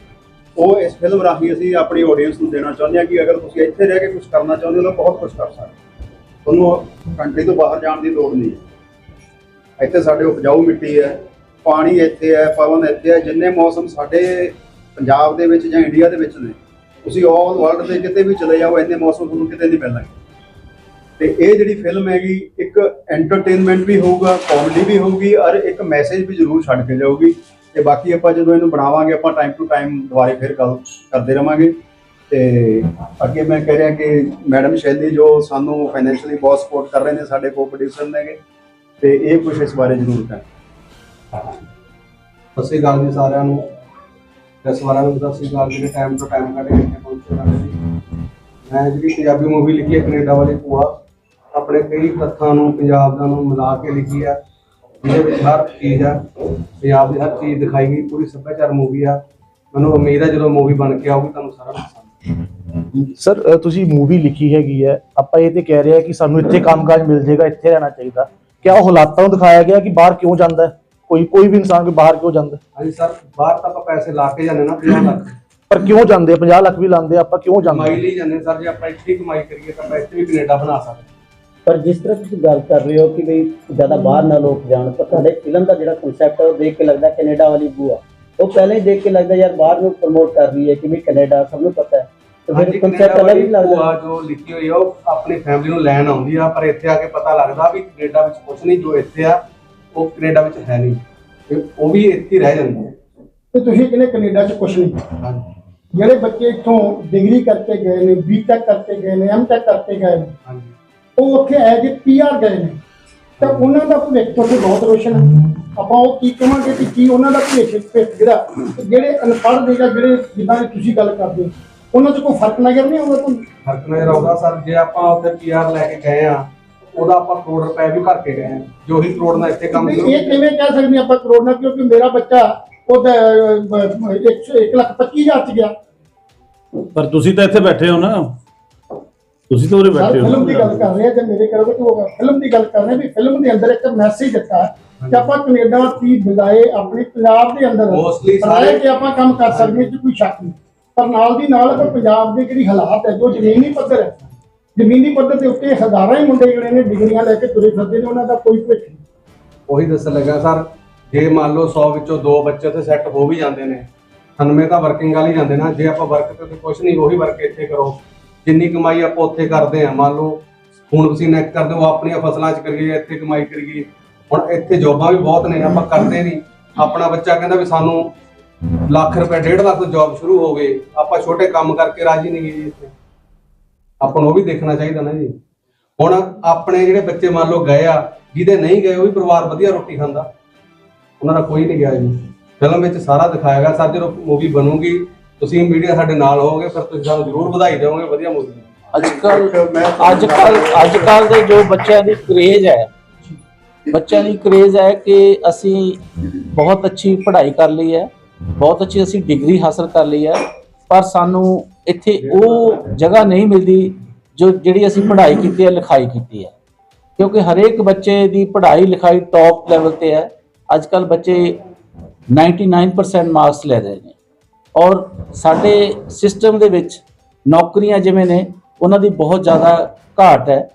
ਉਹ ਇਸ ਫਿਲਮ ਰਾਹੀਂ ਅਸੀਂ ਆਪਣੀ ਆਡੀਅנס ਨੂੰ ਦੇਣਾ ਚਾਹੁੰਦੇ ਹਾਂ ਕਿ ਅਗਰ ਤੁਸੀਂ ਇੱਥੇ ਰਹਿ ਕੇ ਕੁਝ ਕਰਨਾ ਚਾਹੁੰਦੇ ਹੋ ਤਾਂ ਬਹੁਤ ਕੁਝ ਕਰ ਸਕਦੇ ਤੁਹਾਨੂੰ ਕੰਟਰੀ ਤੋਂ ਬਾਹਰ ਜਾਣ ਦੀ ਲੋੜ ਨਹੀਂ ਹੈ। ਇੱਥੇ ਸਾਡੇ ਉਪਜਾਊ ਮਿੱਟੀ ਹੈ, ਪਾਣੀ ਇੱਥੇ ਹੈ, ਪਵਨ ਇੱਥੇ ਹੈ, ਜਿੰਨੇ ਮੌਸਮ ਸਾਡੇ ਪੰਜਾਬ ਦੇ ਵਿੱਚ ਜਾਂ ਇੰਡੀਆ ਦੇ ਵਿੱਚ ਨੇ, ਤੁਸੀਂ ਆਲ ਵਰਲਡ ਦੇ ਕਿਤੇ ਵੀ ਚਲੇ ਜਾਓ, ਇੰਨੇ ਮੌਸਮ ਤੁਹਾਨੂੰ ਕਿਤੇ ਨਹੀਂ ਮਿਲਣਗੇ। ਤੇ ਇਹ ਜਿਹੜੀ ਫਿਲਮ ਹੈਗੀ, ਇੱਕ ਐਂਟਰਟੇਨਮੈਂਟ ਵੀ ਹੋਊਗਾ ਕਾਮੇਡੀ ਵੀ ਹੋਊਗੀ, ਔਰ ਇੱਕ ਮੈਸੇਜ ਵੀ ਜ਼ਰੂਰ ਛੱਡ ਕੇ ਜਾਊਗੀ। ਤੇ ਬਾਕੀ ਆਪਾਂ ਜਦੋਂ ਇਹਨੂੰ ਬਣਾਵਾਂਗੇ, ਆਪਾਂ ਟਾਈਮ ਟੂ ਟਾਈਮ ਦੁਬਾਰੇ ਫਿਰ ਗੱਲ ਕਰਦੇ ਰਵਾਂਗੇ। ਤੇ ਅੱਗੇ ਮੈਂ ਕਹਿ ਰਿਹਾ ਕਿ ਮੈਡਮ ਸ਼ੈਲੀ ਜੋ ਸਾਨੂੰ ਫਾਈਨੈਂਸ਼ੀਅਲੀ ਬਹੁਤ ਸਪੋਰਟ ਕਰ ਰਹੇ ਨੇ, ਸਾਡੇ ਕੋ ਪ੍ਰੋਡਿਊਸਰ ਨੇਗੇ, ਤੇ ਇਹ ਕੁਝ ਇਸ ਬਾਰੇ ਜ਼ਰੂਰ ਕਹਿਣ। ਸਤਿ ਸ਼੍ਰੀ ਅਕਾਲ ਜੀ ਸਾਰਿਆਂ ਨੂੰ। ਇਸ ਵਾਰਾਂ ਨੂੰ ਸਤਿ ਸ਼੍ਰੀ ਅਕਾਲ ਜਿਹੜੇ ਟਾਈਮ ਟੂ ਟਾਈਮ ਕੱਢ ਕੇ ਇੱਥੇ ਮੈਂ ਜਿਹੜੀ ਪੰਜਾਬੀ ਮੂਵੀ ਲਿਖੀ ਹੈ, ਕੈਨੇਡਾ ਵਾਲੀ ਭੂਆ ਆਪਣੇ ਕਈ ਤੱਥਾਂ ਨੂੰ ਪੰਜਾਬ ਦਾ ਨੂੰ ਮਿਲਾ ਕੇ ਲਿਖੀ ਆ ਜਿਹਦੇ ਵਿੱਚ ਹਰ ਚੀਜ਼ ਆ ਪੰਜਾਬ ਦੀ ਹਰ ਚੀਜ਼ ਦਿਖਾਈ ਗਈ ਪੂਰੀ ਸੱਭਿਆਚਾਰ ਮੂਵੀ ਆ। ਮੈਨੂੰ ਉਮੀਦ ਹੈ ਜਦੋਂ ਮੂਵੀ ਬਣ ਕੇ ਆਊਗੀ ਤੁਹਾਨੂੰ ਸਾਰਾ ਪਸੰਦ ਸਰ ਤੁਸੀਂ ਮੂਵੀ ਲਿਖੀ ਹੈਗੀ ਹੈ ਆਪਾਂ ਇਹ ਤੇ ਕਹਿ ਰਹੇ ਆ ਕਿ ਸਾਨੂੰ ਇੱਥੇ ਕੰਮਕਾਜ ਮਿਲ ਜਾਏਗਾ ਇੱਥੇ ਰਹਿਣਾ ਚਾਹੀਦਾ। ਕਿਆ ਉਹ ਹਾਲਾਤਾਂ ਨੂੰ ਦਿਖਾਇਆ ਗਿਆ ਕਿ ਬਾਹਰ ਕਿਉਂ ਜਾਂਦਾ? ਕੋਈ ਕੋਈ ਵੀ ਇਨਸਾਨ ਬਾਹਰ ਕਿਉਂ ਜਾਂਦਾ? ਹਾਂਜੀ ਸਰ ਬਾਹਰ ਤਾਂ ਆਪਾਂ ਪੈਸੇ ਲਾ ਕੇ ਜਾਂਦੇ ਨਾ 50 ਲੱਖ। ਪਰ ਕਿਉਂ ਜਾਂਦੇ 50 ਲੱਖ ਵੀ ਲਾਉਂਦੇ ਆਪਾਂ ਕਿਉਂ ਕਮਾਈ ਜਾਂਦੇ ਲਈ ਜਾਂਦੇ ਸਰ ਜੇ ਆਪਾਂ ਇੱਥੇ ਕਮਾਈ ਕਰੀਏ ਤਾਂ ਆਪਾਂ ਇੱਥੇ ਵੀ ਕੈਨੇਡਾ ਬਣਾ ਸਕਦੇ ਪਰ ਜਿਸ ਤਰ੍ਹਾਂ ਤੁਸੀਂ ਗੱਲ ਕਰ ਰਹੇ ਹੋ ਕਿ ਵੀ ਜ਼ਿਆਦਾ ਬਾਹਰ ਨਾ ਲੋਕ ਜਾਣ ਤਾਂ ਤੁਹਾਡੇ ਫਿਲਮ ਦਾ ਜਿਹੜਾ ਕਨਸੈਪਟ ਹੈ ਉਹ ਦੇਖ ਕੇ ਲੱਗਦਾ ਕੈਨੇਡਾ ਵਾਲੀ ਬੂਆ। ਉਹ ਪਹਿਲਾਂ ਹੀ ਦੇਖ ਕੇ ਲੱਗਦਾ ਯਾਰ ਬਾਹਰ ਨੂੰ ਪ੍ਰਮੋਟ ਕਰ ਰਹੀ ਹੈ ਕਿ ਵੀ ਕੈਨੇਡਾ ਸਭ ਨੂੰ ਪਤਾ ਹੈ। ਤੇ ਫਿਰ ਕਨਸੈਪਟ ਅਲੱਗ ਹੀ ਲੱਗਦਾ। ਭੂਆ ਜੋ ਲਿਖੀ ਹੋਈ ਆ ਉਹ ਆਪਣੀ ਫੈਮਿਲੀ ਨੂੰ ਲੈਣ ਆਉਂਦੀ ਆ ਪਰ ਇੱਥੇ ਆ ਕੇ ਪਤਾ ਲੱਗਦਾ ਵੀ ਕੈਨੇਡਾ ਵਿੱਚ ਕੁਝ ਨਹੀਂ ਜੋ ਇੱਥੇ ਆ ਉਹ ਕੈਨੇਡਾ ਵਿੱਚ ਹੈ ਨਹੀਂ। ਤੇ ਉਹ ਵੀ ਇੱਥੇ ਹੀ ਰਹਿ ਜਾਂਦੇ ਆ। ਤੇ ਤੁਸੀਂ ਕਹਿੰਦੇ ਕੈਨੇਡਾ 'ਚ ਕੁਛ ਨਹੀਂ। ਹਾਂਜੀ। ਜਿਹੜੇ ਬੱਚੇ ਇੱਥੋਂ ਡਿਗਰੀ ਕਰਕੇ ਗਏ ਨੇ ਬੀਟੈਕ ਕਰਕੇ ਗਏ ਨੇ ਐਮਟੈਕ ਕਰਕੇ ਗਏ ਨੇ ਹਾਂਜੀ। ਉਹ ਉੱਥੇ ਐਜ ਪੀਆਰ ਗਏ ਨੇ ਤਾਂ ਉਹਨਾਂ ਦਾ ਭਵਿੱਖ ਉੱਥੇ ਬਹੁਤ ਰੋਸ਼ਨ ਹੈ। ਆਪਾਂ ਉਹ ਕੀ ਕਹਾਂਗੇ ਕਿ ਕੀ ਉਹਨਾਂ ਦਾ ਭਵਿੱਖ ਜਿਹੜਾ ਜਿਹੜੇ ਅਨਪੜ੍ਹ ਨੇ ਜਾਂ ਜਿਹੜੇ ਜਿੱਦਾਂ ਦੀ ਤੁਸੀਂ ਗੱਲ ਕਰਦੇ ਹੋ ਉਹਨਾਂ 'ਚ ਕੋਈ ਫ਼ਰਕ ਨਜ਼ਰ ਨਹੀਂ ਆਉਂਦਾ ਤੁਹਾਨੂੰ? ਫ਼ਰਕ ਨਜ਼ਰ ਆਉਂਦਾ ਸਰ ਜੇ ਆਪਾਂ ਉੱਥੇ ਪੀਆਰ ਲੈ ਕੇ ਗਏ ਆ ਉਹਦਾ ਆਪਾਂ ਕਰੋੜ ਰੁਪਏ ਵੀ ਭਰ ਕੇ ਗਏ ਆ ਜੋ ਹੀ ਕਰੋੜ ਨਾਲ ਇੱਥੇ ਕੰਮ ਕਰੂ ਇਹ ਕਿਵੇਂ ਕਹਿ ਸਕਦੇ ਆਪਾਂ ਕਰੋਨਾ ਕਿਉਂਕਿ ਮੇਰਾ ਬੱਚਾ ਉਹਦਾ 1 ਲੱਖ 25 ਹਜ਼ਾਰ 'ਚ ਗਿਆ। ਪਰ ਤੁਸੀਂ ਤਾਂ ਇੱਥੇ ਬੈਠੇ ਹੋ ਨਾ। ਤੁਸੀਂ ਤਾਂ ਉਰੇ ਸਰ ਬੈਠੇ ਹੋ। ਫਿਲਮ ਦੀ ਗੱਲ ਕਰ ਰਹੇ ਆ ਜੇ ਮੇਰੇ ਕਰੋਗੇ ਤਾਂ ਹੋਗਾ ਫਿਲਮ ਦੀ ਗੱਲ ਕਰ ਰਹੇ ਵੀ ਫਿਲਮ ਦੇ ਅੰਦਰ ਇੱਕ ਮੈਸੇਜ ਦਿੱਤਾ ਹੈ ਕਿ ਆਪਾਂ ਕੈਨੇਡਾ ਦੀ ਬਜਾਏ ਆਪਣੇ ਪੰਜਾਬ ਦੇ ਅੰਦਰ Mostly ਸਾਰੇ- ਕੇ ਆਪਾਂ ਕੰਮ ਕਰ ਸਕਦੇ ਹਾਂ 'ਚ ਕੋਈ ਸ਼ੱਕ ਨਹੀਂ। ਪਰ ਨਾਲ ਦੀ ਨਾਲ ਅਗਰ ਪੰਜਾਬ ਦੇ ਜਿਹੜੀ ਹਾਲਾਤ ਹੈ ਜੋ ਜ਼ਮੀਨੀ ਪੱਧਰ ਹੈ ਜ਼ਮੀਨੀ ਪੱਧਰ ਦੇ ਉੱਤੇ ਹਜ਼ਾਰਾਂ ਹੀ ਮੁੰਡੇ ਜਿਹੜੇ ਨੇ ਡਿਗਰੀਆਂ ਲੈ ਕੇ ਤੁਰੇ ਫਿਰਦੇ ਨੇ ਉਹਨਾਂ ਦਾ ਕੋਈ ਭਵਿੱਖ ਨਹੀਂ। ਉਹੀ ਦੱਸਣ ਲੱਗਾ ਸਰ ਜੇ ਮੰਨ ਲਓ 100 ਵਿੱਚੋਂ ਦੋ ਬੱਚੇ ਤੇ ਸੈੱਟ ਹੋ ਵੀ ਜਾਂਦੇ ਨੇ 98 ਤਾਂ ਵਰਕਿੰਗ ਵਾਲੀ ਜਾਂਦੇ ਨਾ ਜੇ ਆਪਾਂ ਵਰਕ ਤੇ ਕੁਝ ਨਹੀਂ ਉਹੀ ਵਰਕ ਇੱਥੇ ਕਰੋ। ਜਿੰਨੀ ਕਮਾਈ ਆਪਾਂ ਉੱਥੇ ਕਰਦੇ ਆ ਮੰਨ ਲਓ ਹੁਣ ਪਸੀਨਾ ਇੱਕ ਕਰਦੇ, ਉਹ ਆਪਣੀਆਂ ਫਸਲਾਂ 'ਚ ਕਰੀਏ, ਇੱਥੇ ਕਮਾਈ ਕਰੀਏ। ਹੁਣ ਇੱਥੇ ਜੋਬਾਂ ਵੀ ਬਹੁਤ ਨੇ, ਆਪਾਂ ਕਰਦੇ ਨਹੀਂ। ਆਪਣਾ ਬੱਚਾ ਕਹਿੰਦਾ ਵੀ ਸਾਨੂੰ ਲੱਖ ਰੁਪਏ, ਡੇਢ ਲੱਖ ਤੋਂ ਜੌਬ ਸ਼ੁਰੂ ਹੋਵੇ ਆਪਾਂ ਛੋਟੇ ਕੰਮ ਕਰਕੇ ਰਾਜੀ ਨਹੀਂ ਗਏ ਇੱਥੇ। ਆਪਾਂ ਨੂੰ ਉਹ ਵੀ ਦੇਖਣਾ ਚਾਹੀਦਾ ਨਾ ਜੀ। ਹੁਣ ਆਪਣੇ ਜਿਹੜੇ ਬੱਚੇ ਮੰਨ ਲਓ ਗਏ ਆ, ਜਿਹਦੇ ਨਹੀਂ ਗਏ, ਉਹ ਵੀ ਪਰਿਵਾਰ ਵਧੀਆ ਰੋਟੀ ਖਾਂਦਾ। ਉਹਨਾਂ ਦਾ ਕੋਈ ਨਹੀਂ ਗਿਆ ਜੀ। ਫਿਲਮ ਵਿੱਚ ਸਾਰਾ ਦਿਖਾਇਆ ਗਿਆ ਸਰ ਜਦੋਂ ਮੂਵੀ ਬਣੂਗੀ। ਤੁਸੀਂ ਮੀਡੀਆ ਸਾਡੇ ਨਾਲ ਹੋਵੋਗੇ ਫਿਰ ਤੁਸੀਂ ਸਾਨੂੰ ਜ਼ਰੂਰ ਵਧਾਈ ਦਿਓਗੇ ਵਧੀਆ ਮੂਵੀ। ਅੱਜ ਕੱਲ ਅੱਜ ਕੱਲ ਅੱਜ ਕੱਲ ਦੇ ਜੋ ਬੱਚਿਆਂ ਦੀ ਕਰੇਜ਼ ਹੈ ਬੱਚਿਆਂ ਦੀ ਕਰੇਜ਼ ਹੈ ਕਿ ਅਸੀਂ ਬਹੁਤ ਅੱਛੀ ਪੜ੍ਹਾਈ ਕਰ ਲਈ ਹੈ ਬਹੁਤ ਅੱਛੀ ਅਸੀਂ ਡਿਗਰੀ ਹਾਸਲ ਕਰ ਲਈ ਹੈ ਪਰ ਸਾਨੂੰ ਇੱਥੇ ਉਹ ਜਗ੍ਹਾ ਨਹੀਂ ਮਿਲਦੀ ਜੋ ਜਿਹੜੀ ਅਸੀਂ ਪੜ੍ਹਾਈ ਕੀਤੀ ਹੈ ਲਿਖਾਈ ਕੀਤੀ ਹੈ। ਕਿਉਂਕਿ ਹਰੇਕ ਬੱਚੇ ਦੀ ਪੜ੍ਹਾਈ ਲਿਖਾਈ ਟੌਪ ਲੈਵਲ ਤੇ ਹੈ। ਅੱਜ ਕੱਲ ਬੱਚੇ 99% ਮਾਰਕਸ ਲੈ ਰਹੇ ਨੇ। ਔਰ ਸਾਡੇ ਸਿਸਟਮ ਦੇ ਵਿੱਚ ਨੌਕਰੀਆਂ ਜਿਵੇਂ ਨੇ, ਉਹਨਾਂ ਦੀ ਬਹੁਤ ਜ਼ਿਆਦਾ ਘਾਟ ਹੈ।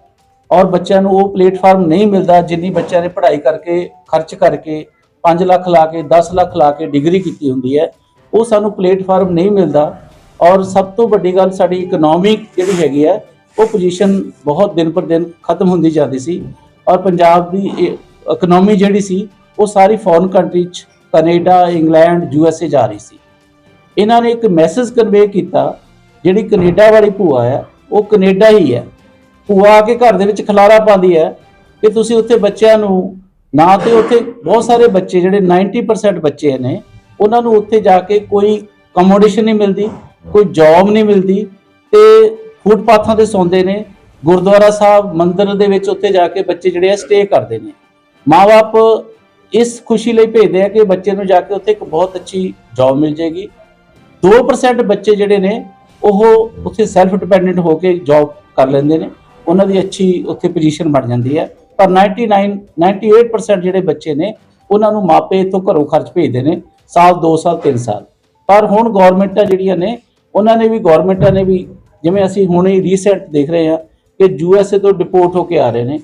ਔਰ ਬੱਚਿਆਂ ਨੂੰ ਉਹ ਪਲੇਟਫਾਰਮ ਨਹੀਂ ਮਿਲਦਾ ਜਿੰਨੀ ਬੱਚਿਆਂ ਨੇ ਪੜ੍ਹਾਈ ਕਰਕੇ, ਖਰਚ ਕਰਕੇ 5 ਲੱਖ ਲਾ ਕੇ 10 ਲੱਖ ਲਾ ਕੇ ਡਿਗਰੀ ਕੀਤੀ ਹੁੰਦੀ ਹੈ। ਉਹ ਸਾਨੂੰ ਪਲੇਟਫਾਰਮ ਨਹੀਂ ਮਿਲਦਾ। ਔਰ ਸਭ ਤੋਂ ਵੱਡੀ ਗੱਲ ਸਾਡੀ ਇਕਨੋਮਿਕ ਜਿਹੜੀ ਹੈਗੀ ਹੈ, ਉਹ ਪੋਜੀਸ਼ਨ ਬਹੁਤ ਦਿਨ ਪਰ ਦਿਨ ਖਤਮ ਹੁੰਦੀ ਜਾਂਦੀ ਸੀ। ਔਰ ਪੰਜਾਬ ਦੀ ਇਕਨੋਮੀ ਜਿਹੜੀ ਸੀ, ਉਹ ਸਾਰੀ ਫੋਰਨ ਕੰਟਰੀ ਚ, Canada, England, U S A ਜਾ ਰਹੀ ਸੀ। ਇਹਨਾਂ ਨੇ ਇੱਕ ਮੈਸੇਜ ਕਨਵੇ ਕੀਤਾ, ਜਿਹੜੀ ਕੈਨੇਡਾ ਵਾਲੀ ਭੂਆ ਹੈ, ਉਹ ਕੈਨੇਡਾ ਹੀ ਹੈ। ਭੂਆ ਆ ਕੇ ਘਰ ਦੇ ਵਿੱਚ ਖਲਾਰਾ ਪਾਉਂਦੀ ਹੈ ਕਿ ਤੁਸੀਂ ਉੱਥੇ ਬੱਚਿਆਂ ਨੂੰ, ਨਾ ਤੇ ਉੱਥੇ ਬਹੁਤ ਸਾਰੇ ਬੱਚੇ ਜਿਹੜੇ 90% ਬੱਚੇ ਨੇ, ਉਹਨਾਂ ਨੂੰ ਉੱਥੇ ਜਾ ਕੇ ਕੋਈ ਕਮੋਡੇਸ਼ਨ ਨਹੀਂ ਮਿਲਦੀ, ਕੋਈ ਜੌਬ ਨਹੀਂ ਮਿਲਦੀ ਤੇ ਫੁੱਟਪਾਥਾਂ ਤੇ ਸੌਂਦੇ ਨੇ। ਗੁਰਦੁਆਰਾ ਸਾਹਿਬ ਮੰਦਿਰ ਦੇ ਵਿੱਚ ਉੱਥੇ ਜਾ ਕੇ ਬੱਚੇ ਜਿਹੜੇ ਆ ਸਟੇ ਕਰਦੇ ਨੇ। ਮਾਪੇ ਇਸ ਖੁਸ਼ੀ ਲਈ ਭੇਜਦੇ ਆ ਕਿ ਬੱਚੇ ਨੂੰ ਜਾ ਕੇ ਉੱਥੇ ਇੱਕ ਬਹੁਤ ਅੱਛੀ ਜੌਬ ਮਿਲ ਜੇਗੀ 2% ਬੱਚੇ ਜਿਹੜੇ ਨੇ, ਉਹ ਉੱਥੇ ਸੈਲਫ ਡਿਪੈਂਡੈਂਟ ਹੋ ਕੇ ਜੌਬ ਕਰ ਲੈਂਦੇ ਨੇ। ਉਹਨਾਂ ਦੀ ਅੱਛੀ ਉੱਥੇ ਪੋਜੀਸ਼ਨ ਬਣ ਜਾਂਦੀ ਹੈ। ਪਰ 99 98% ਜਿਹੜੇ ਬੱਚੇ ਨੇ, ਉਹਨਾਂ ਨੂੰ ਮਾਪੇ ਤੋਂ ਘਰੋਂ ਖਰਚ ਭੇਜਦੇ ਨੇ, ਸਾਲ 2 ਸਾਲ 3 ਸਾਲ। ਪਰ ਹੁਣ ਗਵਰਨਮੈਂਟਾਂ ਜਿਹੜੀਆਂ ਨੇ, ਉਹਨਾਂ ਨੇ ਵੀ, ਗਵਰਨਮੈਂਟਾਂ ਨੇ ਵੀ, ਜਿਵੇਂ ਅਸੀਂ ਹੁਣੇ ਰੀਸੈਂਟ ਦੇਖ ਰਹੇ ਹਾਂ ਕਿ ਯੂ ਐਸ ਏ ਤੋਂ ਡਿਪੋਰਟ ਹੋ ਕੇ ਆ ਰਹੇ ਨੇ।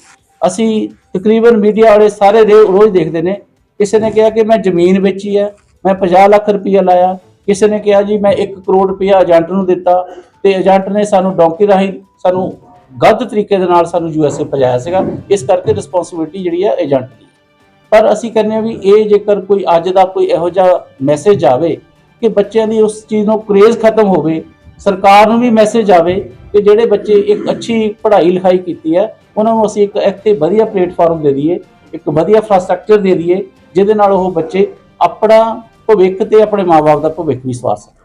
ਅਸੀਂ ਤਕਰੀਬਨ ਮੀਡੀਆ ਵਾਲੇ ਸਾਰੇ ਰੇ- ਰੋਜ਼ ਦੇਖਦੇ ਨੇ। ਕਿਸੇ ਨੇ ਕਿਹਾ ਕਿ ਮੈਂ ਜ਼ਮੀਨ ਵੇਚੀ ਹੈ, ਮੈਂ 50 ਲੱਖ ਰੁਪਈਆ ਲਾਇਆ ਕਿਸੇ ਨੇ ਕਿਹਾ ਜੀ ਮੈਂ 1 ਕਰੋੜ ਰੁਪਈਆ ਏਜੰਟ ਨੂੰ ਦਿੱਤਾ ਤੇ ਏਜੰਟ ਨੇ ਸਾਨੂੰ ਡੌਂਕੀ ਰਾਹੀਂ ਸਾਨੂੰ ਗਲਤ ਤਰੀਕੇ ਦੇ ਨਾਲ ਸਾਨੂੰ ਯੂ ਐਸ ਏ ਭਜਾਇਆ ਸੀਗਾ। ਇਸ ਕਰਕੇ ਰਿਸਪੌਂਸਿਬਿਲਟੀ ਜਿਹੜੀ ਹੈ ਏਜੰਟ ਦੀ। ਪਰ ਅਸੀਂ ਕਹਿੰਦੇ ਹਾਂ ਵੀ ਇਹ ਜੇਕਰ ਕੋਈ ਅੱਜ ਦਾ ਕੋਈ ਇਹੋ ਜਿਹਾ ਮੈਸੇਜ ਆਵੇ ਕਿ ਬੱਚਿਆਂ ਦੀ ਉਸ ਚੀਜ਼ ਨੂੰ ਕਰੇਜ਼ ਖਤਮ ਹੋਵੇ, ਸਰਕਾਰ ਨੂੰ ਵੀ ਮੈਸੇਜ ਆਵੇ ਕਿ ਜਿਹੜੇ ਬੱਚੇ ਇੱਕ ਅੱਛੀ ਪੜ੍ਹਾਈ ਲਿਖਾਈ ਕੀਤੀ ਹੈ, ਉਹਨਾਂ ਨੂੰ ਅਸੀਂ ਇੱਕ ਇੱਥੇ ਵਧੀਆ ਪਲੇਟਫਾਰਮ ਦੇ ਦਈਏ, ਇੱਕ ਵਧੀਆ ਇਨਫਰਾਸਟ੍ਰਕਚਰ ਦੇ ਦਈਏ, ਜਿਹਦੇ ਨਾਲ ਉਹ ਬੱਚੇ ਆਪਣਾ ਭਵਿੱਖ ਤੇ ਆਪਣੇ ਮਾਪੇ ਦਾ ਭਵਿੱਖ ਵੀ ਸਵਾਰ ਸਕਣ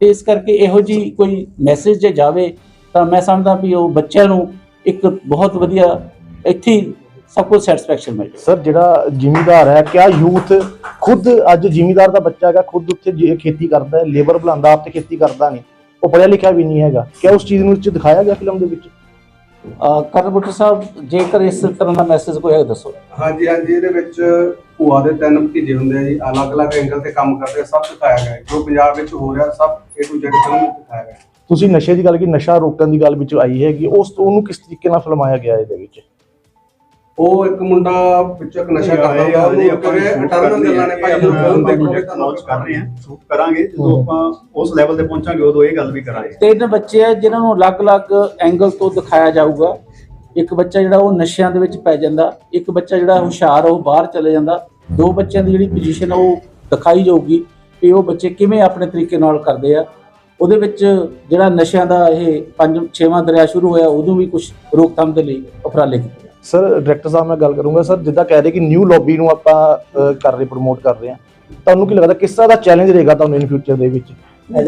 ਤੇ ਇਸ ਕਰਕੇ ਇਹੋ ਜੀ ਕੋਈ ਮੈਸੇਜ ਜੇ ਜਾਵੇ, ਤਾਂ ਮੈਂ ਸਮਝਦਾ ਵੀ ਉਹ ਬੱਚਿਆਂ ਨੂੰ ਇੱਕ ਬਹੁਤ ਵਧੀਆ ਇੱਥੇ ਸਭ ਕੁਝ ਸੈਟੀਸਫੈਕਸ਼ਨ ਮਿਲ ਸਰ ਜਿਹੜਾ ਜ਼ਿਮੀਦਾਰ ਹੈ, ਕਿਆ ਯੂਥ ਖੁਦ ਅੱਜ ਜ਼ਿਮੀਦਾਰ ਦਾ ਬੱਚਾ ਹੈਗਾ, ਖੁਦ ਉੱਥੇ ਜੇ ਖੇਤੀ ਕਰਦਾ ਹੈ ਲੇਬਰ ਬੁਲਾਉਂਦਾ ਆਪ ਤੇ ਖੇਤੀ ਕਰਦਾ ਨਹੀਂ। ਉਹ ਪੜ੍ਹਿਆ ਲਿਖਿਆ ਵੀ ਨਹੀਂ ਹੈਗਾ। ਕਿਆ ਉਸ ਚੀਜ਼ ਨੂੰ ਵਿੱਚ ਦਿਖਾਇਆ ਗਿਆ ਫਿਲਮ ਦੇ ਵਿੱਚ? ਕਰਨ ਬੁੱਟਰ ਸਾਹਿਬ ਜੇਕਰ ਇਸ ਤਰ੍ਹਾਂ ਦਾ ਮੈਸੇਜ ਕੋਈ ਹੈ ਦੱਸੋ ਹਾਂਜੀ ਹਾਂਜੀ ਇਹਦੇ ਵਿੱਚ ਭੂਆ ਦੇ ਤਿੰਨ ਭਤੀਜੇ ਹੁੰਦੇ ਆ ਜੀ ਅਲੱਗ-ਅਲੱਗ ਐਂਗਲ ਤੇ ਕੰਮ ਕਰਦੇ ਆ ਸਭ ਦਿਖਾਇਆ ਗਿਆ ਹੈ। ਜੋ ਪੰਜਾਬ ਵਿੱਚ ਹੋ ਰਿਹਾ ਸਭ A to Z ਫਿਲਮ ਵਿੱਚ ਦਿਖਾਇਆ ਗਿਆ ਹੈ। ਤੁਸੀਂ ਨਸ਼ੇ ਦੀ ਗੱਲ ਕੀ ਨਸ਼ਾ ਰੋਕਣ ਦੀ ਗੱਲ ਵਿੱਚ ਆਈ ਹੈਗੀ ਉਸ ਉਹਨੂੰ ਕਿਸ ਤਰੀਕੇ ਨਾਲ ਫਿਲਮਾਇਆ ਗਿਆ ਇਹਦੇ ਵਿੱਚ ਉਹ ਇੱਕ ਮੁੰਡਾ ਵਿੱਚ ਇੱਕ ਨਸ਼ਾ ਕਰਦਾ ਹੁੰਦਾ ਉਹਨੂੰ ਕਿਵੇਂ ਅਟਰਨ ਗੱਲਾਂ ਨੇ ਭਾਈ ਜਦੋਂ ਫਿਲਮ ਦੇਖੋਗੇ ਤਾਂ ਲਾਂਚ ਕਰ ਰਹੇ ਹਾਂ ਸ਼ੂਟ ਕਰਾਂਗੇ ਜਦੋਂ ਆਪਾਂ ਉਸ ਲੈਵਲ ਤੇ ਪਹੁੰਚਾਂਗੇ ਉਦੋਂ ਇਹ ਗੱਲ ਵੀ ਕਰਾਂਗੇ। ਤਿੰਨ ਬੱਚੇ ਆ ਜਿਨ੍ਹਾਂ ਨੂੰ ਅਲੱਗ-ਅਲੱਗ ਐਂਗਲ ਤੋਂ ਦਿਖਾਇਆ ਜਾਊਗਾ। ਇੱਕ ਬੱਚਾ ਜਿਹੜਾ ਉਹ ਨਸ਼ਿਆਂ ਦੇ ਵਿੱਚ ਪੈ ਜਾਂਦਾ ਇੱਕ ਬੱਚਾ ਜਿਹੜਾ ਹੁਸ਼ਿਆਰ ਉਹ ਬਾਹਰ ਚਲੇ ਜਾਂਦਾ। ਦੋ ਬੱਚਿਆਂ ਦੀ ਜਿਹੜੀ ਪੋਜੀਸ਼ਨ ਉਹ ਦਿਖਾਈ ਜਾਊਗੀ ਕਿ ਉਹ ਬੱਚੇ ਕਿਵੇਂ ਆਪਣੇ ਤਰੀਕੇ ਨਾਲ ਕਰਦੇ ਆ। ਉਹਦੇ ਵਿੱਚ ਜਿਹੜਾ ਨਸ਼ਿਆਂ ਦਾ ਇਹ ਪੰਜ ਛੇਵਾਂ ਦਰਿਆ ਸ਼ੁਰੂ ਹੋਇਆ ਉਦੋਂ ਵੀ ਕੁਝ ਰੋਕਥਾਮ ਦੇ ਲਈ ਉਪਰਾਲੇ ਕੀਤੇ ਸਰ ਡਾਇਰੈਕਟਰ ਸਾਹਿਬ ਮੈਂ ਗੱਲ ਕਰੂੰਗਾ ਸਰ ਜਿੱਦਾਂ ਕਹਿ ਰਹੇ ਕਿ ਨਿਊ ਲੌਬੀ ਨੂੰ ਆਪਾਂ ਅਹ, ਕਰ ਰਹੇ ਪ੍ਰਮੋਟ ਕਰ ਰਹੇ ਹਾਂ ਤੁਹਾਨੂੰ ਕੀ ਲੱਗਦਾ ਕਿਸ ਤਰ੍ਹਾਂ ਦਾ ਚੈਲੰਜ ਰਹੇਗਾ ਤੁਹਾਨੂੰ ਇਨ ਫਿਊਚਰ ਦੇ ਵਿੱਚ?